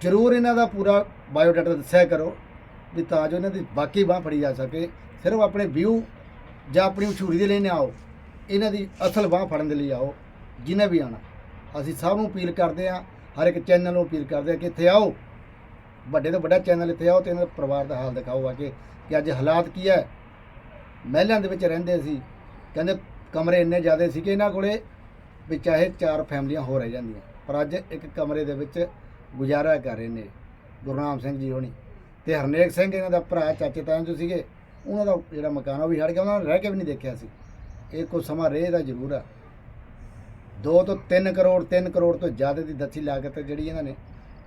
ਜ਼ਰੂਰ ਇਹਨਾਂ ਦਾ ਪੂਰਾ ਬਾਇਓਡਾਟਾ ਦੱਸਿਆ ਕਰੋ ਵੀ ਤਾਂ ਜੋ ਇਹਨਾਂ ਦੀ ਬਾਕੀ ਬਾਹ ਫੜੀ ਜਾ ਸਕੇ, ਸਿਰਫ ਆਪਣੇ ਵਿਊ ਜਾਂ ਆਪਣੀ ਮਸ਼ਹੂਰੀ ਦੇ ਲਈ ਨਾ ਆਓ, ਇਹਨਾਂ ਦੀ ਅਸਲ ਬਾਹ ਫੜਨ ਦੇ ਲਈ ਆਓ ਜਿਹਨੇ ਵੀ ਆਣਾ ਅਸੀਂ ਸਭ ਨੂੰ ਅਪੀਲ ਕਰਦੇ ਆ ਹਰ ਇੱਕ ਚੈਨਲ ਨੂੰ ਅਪੀਲ ਕਰਦੇ ਆ ਕਿ ਇੱਥੇ ਆਓ। ਵੱਡੇ ਤੋਂ ਵੱਡਾ ਚੈਨਲ ਇੱਥੇ ਆਓ ਤੇ ਇਹਨਾਂ ਦੇ ਪਰਿਵਾਰ ਦਾ ਹਾਲ ਦਿਖਾਓ ਆ ਕੇ ਕਿ ਅੱਜ ਹਾਲਾਤ ਕੀ ਹੈ। ਮਹਿਲਾਂ ਦੇ ਵਿੱਚ ਰਹਿੰਦੇ ਸੀ, ਕਹਿੰਦੇ ਕਮਰੇ ਇੰਨੇ ਜ਼ਿਆਦੇ ਸੀ ਕਿ ਇਹਨਾਂ ਕੋਲੇ ਵੀ ਚਾਹੇ ਚਾਰ ਫੈਮਲੀਆਂ ਹੋ ਰਹਿ ਜਾਂਦੀਆਂ, ਪਰ ਅੱਜ ਇੱਕ ਕਮਰੇ ਦੇ ਵਿੱਚ ਗੁਜ਼ਾਰਾ ਕਰ ਰਹੇ ਨੇ ਗੁਰਨਾਮ ਸਿੰਘ ਜੀ ਹੋਣੀ। ਤੇ ਹਰਨੇਕ ਸਿੰਘ ਇਹਨਾਂ ਦਾ ਭਰਾ, ਚਾਚੇ ਤਾਏ ਜੋ ਸੀਗੇ, ਉਹਨਾਂ ਦਾ ਜਿਹੜਾ ਮਕਾਨ ਆ ਉਹ ਵੀ ਹੜ ਗਿਆ, ਉਹਨਾਂ ਨੇ ਰਹਿ ਕੇ ਵੀ ਨਹੀਂ ਦੇਖਿਆ ਸੀ। ਇਹ ਕੋਈ ਸਮਾਂ ਰਹੇ ਦਾ ਜ਼ਰੂਰ ਆ। 2 ਤੋਂ 3 ਕਰੋੜ 3 ਕਰੋੜ ਤੋਂ ਜ਼ਿਆਦਾ ਦੀ ਦੱਸੀ ਲਾਗਤ ਜਿਹੜੀ ਇਹਨਾਂ ਨੇ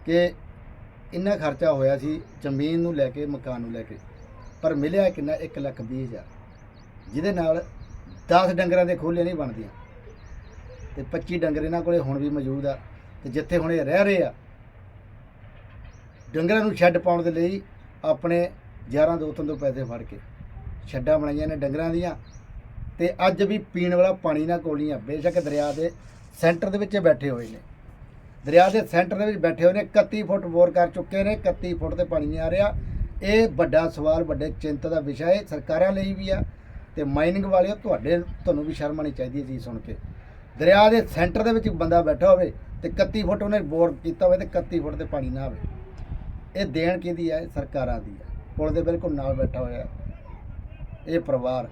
ਕਿ ਇੰਨਾ ਖਰਚਾ ਹੋਇਆ ਸੀ ਜ਼ਮੀਨ ਨੂੰ ਲੈ ਕੇ, ਮਕਾਨ ਨੂੰ ਲੈ ਕੇ। ਪਰ ਮਿਲਿਆ ਕਿੰਨਾ? 1 ਲੱਖ ਵੀਹ ਹਜ਼ਾਰ। ਜਿਹਦੇ ਨਾਲ 10 ਡੰਗਰਾਂ ਦੇ ਖੋਲੇ ਨਹੀਂ ਬਣਦੀਆਂ। ਤੇ 25 ਡੰਗਰ ਇਹਨਾਂ ਕੋਲੇ ਹੁਣ ਵੀ ਮੌਜੂਦ ਆ। ਤੇ ਜਿੱਥੇ ਹੁਣ ਇਹ ਰਹਿ ਰਹੇ ਆ, ਡੰਗਰਾਂ ਨੂੰ ਸ਼ੈੱਡ ਪਾਉਣ ਦੇ ਲਈ ਆਪਣੇ ਯਾਰਾਂ ਦੋਸਤਾਂ ਤੋਂ ਪੈਸੇ ਫੜ ਕੇ ਸ਼ੈੱਡਾਂ ਬਣਾਈਆਂ ਨੇ ਡੰਗਰਾਂ ਦੀਆਂ। ਤੇ ਅੱਜ ਵੀ ਪੀਣ ਵਾਲਾ ਪਾਣੀ ਨਾ ਕੋਲੀਆਂ ਬੇਸ਼ੱਕ ਦਰਿਆ ਦੇ ਸੈਂਟਰ ਦੇ ਵਿੱਚ ਬੈਠੇ ਹੋਏ ਨੇ। ਦਰਿਆ ਦੇ ਸੈਂਟਰ ਦੇ ਵਿੱਚ ਬੈਠੇ ਹੋਏ ਨੇ 31 ਫੁੱਟ ਬੋਰ ਕਰ ਚੁੱਕੇ ਨੇ 31 ਫੁੱਟ ਤੇ ਪਾਣੀ ਨਹੀਂ ਆ ਰਿਹਾ। ਇਹ ਵੱਡਾ ਸਵਾਲ, ਵੱਡੇ ਚਿੰਤਾ ਦਾ ਵਿਸ਼ਾ ਹੈ ਸਰਕਾਰਾਂ ਲਈ ਵੀ ਆ। ਤੇ ਮਾਈਨਿੰਗ ਵਾਲਿਓ, ਤੁਹਾਡੇ, ਤੁਹਾਨੂੰ ਵੀ ਸ਼ਰਮ ਆਉਣੀ ਚਾਹੀਦੀ ਹੈ ਚੀਜ਼ ਸੁਣ ਕੇ। ਦਰਿਆ ਦੇ ਸੈਂਟਰ ਦੇ ਵਿੱਚ ਬੰਦਾ ਬੈਠਾ ਹੋਵੇ ਤੇ 31 ਫੁੱਟ ਉਹਨੇ ਬੋਰ ਕੀਤਾ ਹੋਵੇ ਤੇ 31 ਫੁੱਟ ਤੇ ਪਾਣੀ ਨਾ ਆਵੇ। ਇਹ ਦੇਣ ਕਿਹਦੀ ਹੈ ਸਰਕਾਰਾਂ ਦੀ ਹੈ ਪੁਲ ਦੇ ਬਿਲਕੁਲ ਨਾਲ ਬੈਠਾ ਹੋਇਆ ਇਹ ਪਰਿਵਾਰ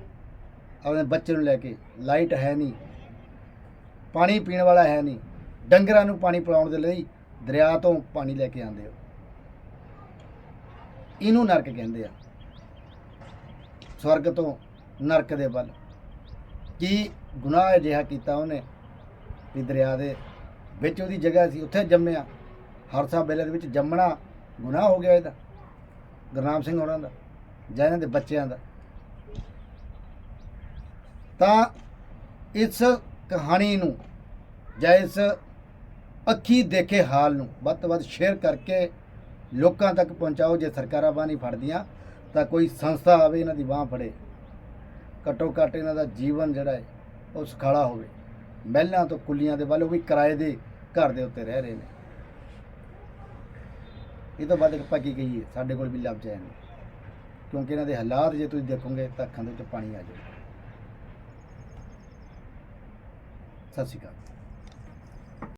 ਆਪਣੇ ਬੱਚੇ ਨੂੰ ਲੈ ਕੇ ਲਾਈਟ ਹੈ ਨਹੀਂ। ਪਾਣੀ ਪੀਣ ਵਾਲਾ ਹੈ ਨਹੀਂ। ਡੰਗਰਾਂ ਨੂੰ ਪਾਣੀ ਪਿਲਾਉਣ ਦੇ ਲਈ ਦਰਿਆ ਤੋਂ ਪਾਣੀ ਲੈ ਕੇ ਆਉਂਦੇ ਹੋ। ਇਹਨੂੰ ਨਰਕ ਕਹਿੰਦੇ ਆ। ਸਵਰਗ ਤੋਂ ਨਰਕ ਦੇ ਵੱਲ। ਕੀ ਗੁਨਾਹ ਅਜਿਹਾ ਕੀਤਾ ਉਹਨੇ ਵੀ ਦਰਿਆ ਦੇ ਵਿੱਚ ਉਹਦੀ ਜਗ੍ਹਾ ਸੀ, ਉੱਥੇ ਜੰਮਿਆ। ਹਰਸਾ ਬੇਲੇ ਦੇ ਵਿੱਚ ਜੰਮਣਾ ਗੁਨਾਹ ਹੋ ਗਿਆ ਇਹਦਾ, ਗੁਰਨਾਮ ਸਿੰਘ ਹੋਰਾਂ ਦਾ ਜਾਂ ਇਹਨਾਂ ਦੇ ਬੱਚਿਆਂ ਦਾ। ਤਾਂ ਇਸ ਕਹਾਣੀ ਨੂੰ ਜਾਂ ਇਸ ਅੱਖੀ ਦੇਖੇ ਹਾਲ ਨੂੰ ਵੱਧ ਤੋਂ ਵੱਧ ਸ਼ੇਅਰ ਕਰਕੇ ਲੋਕਾਂ ਤੱਕ ਪਹੁੰਚਾਓ, ਜੇ ਸਰਕਾਰਾਂ ਬਾਂਹ ਨਹੀਂ ਫੜਦੀਆਂ, ਤਾਂ ਕੋਈ ਸੰਸਥਾ ਆਵੇ, ਇਹਨਾਂ ਦੀ ਬਾਂਹ ਫੜੇ। ਘੱਟੋ ਘੱਟ ਇਹਨਾਂ ਦਾ ਜੀਵਨ ਜਿਹੜਾ ਹੈ, ਉਹ ਸੁਖਾਲਾ ਹੋਵੇ। ਮਹਿਲਾਂ ਤੋਂ ਕੁੱਲੀਆਂ ਦੇ ਵੱਲ ਉਹ ਵੀ ਕਿਰਾਏ ਦੇ ਘਰ ਦੇ ਉੱਤੇ ਰਹਿ ਰਹੇ ਨੇ। ਇਹ ਤੋਂ ਬਾਅਦ ਆਪਾਂ ਕੀ ਕਹੀਏ, ਸਾਡੇ ਕੋਲ ਵੀ ਲਫ਼ਜ਼ ਹੈ ਨਹੀਂ ਕਿਉਂਕਿ ਇਹਨਾਂ ਦੇ ਹਾਲਾਤ ਜੇ ਤੁਸੀਂ ਦੇਖੋਗੇ ਤਾਂ ਅੱਖਾਂ ਦੇ ਵਿੱਚ ਪਾਣੀ ਆ ਜਾਊਗਾ। ਸਤਿ ਸ਼੍ਰੀ ਅਕਾਲ।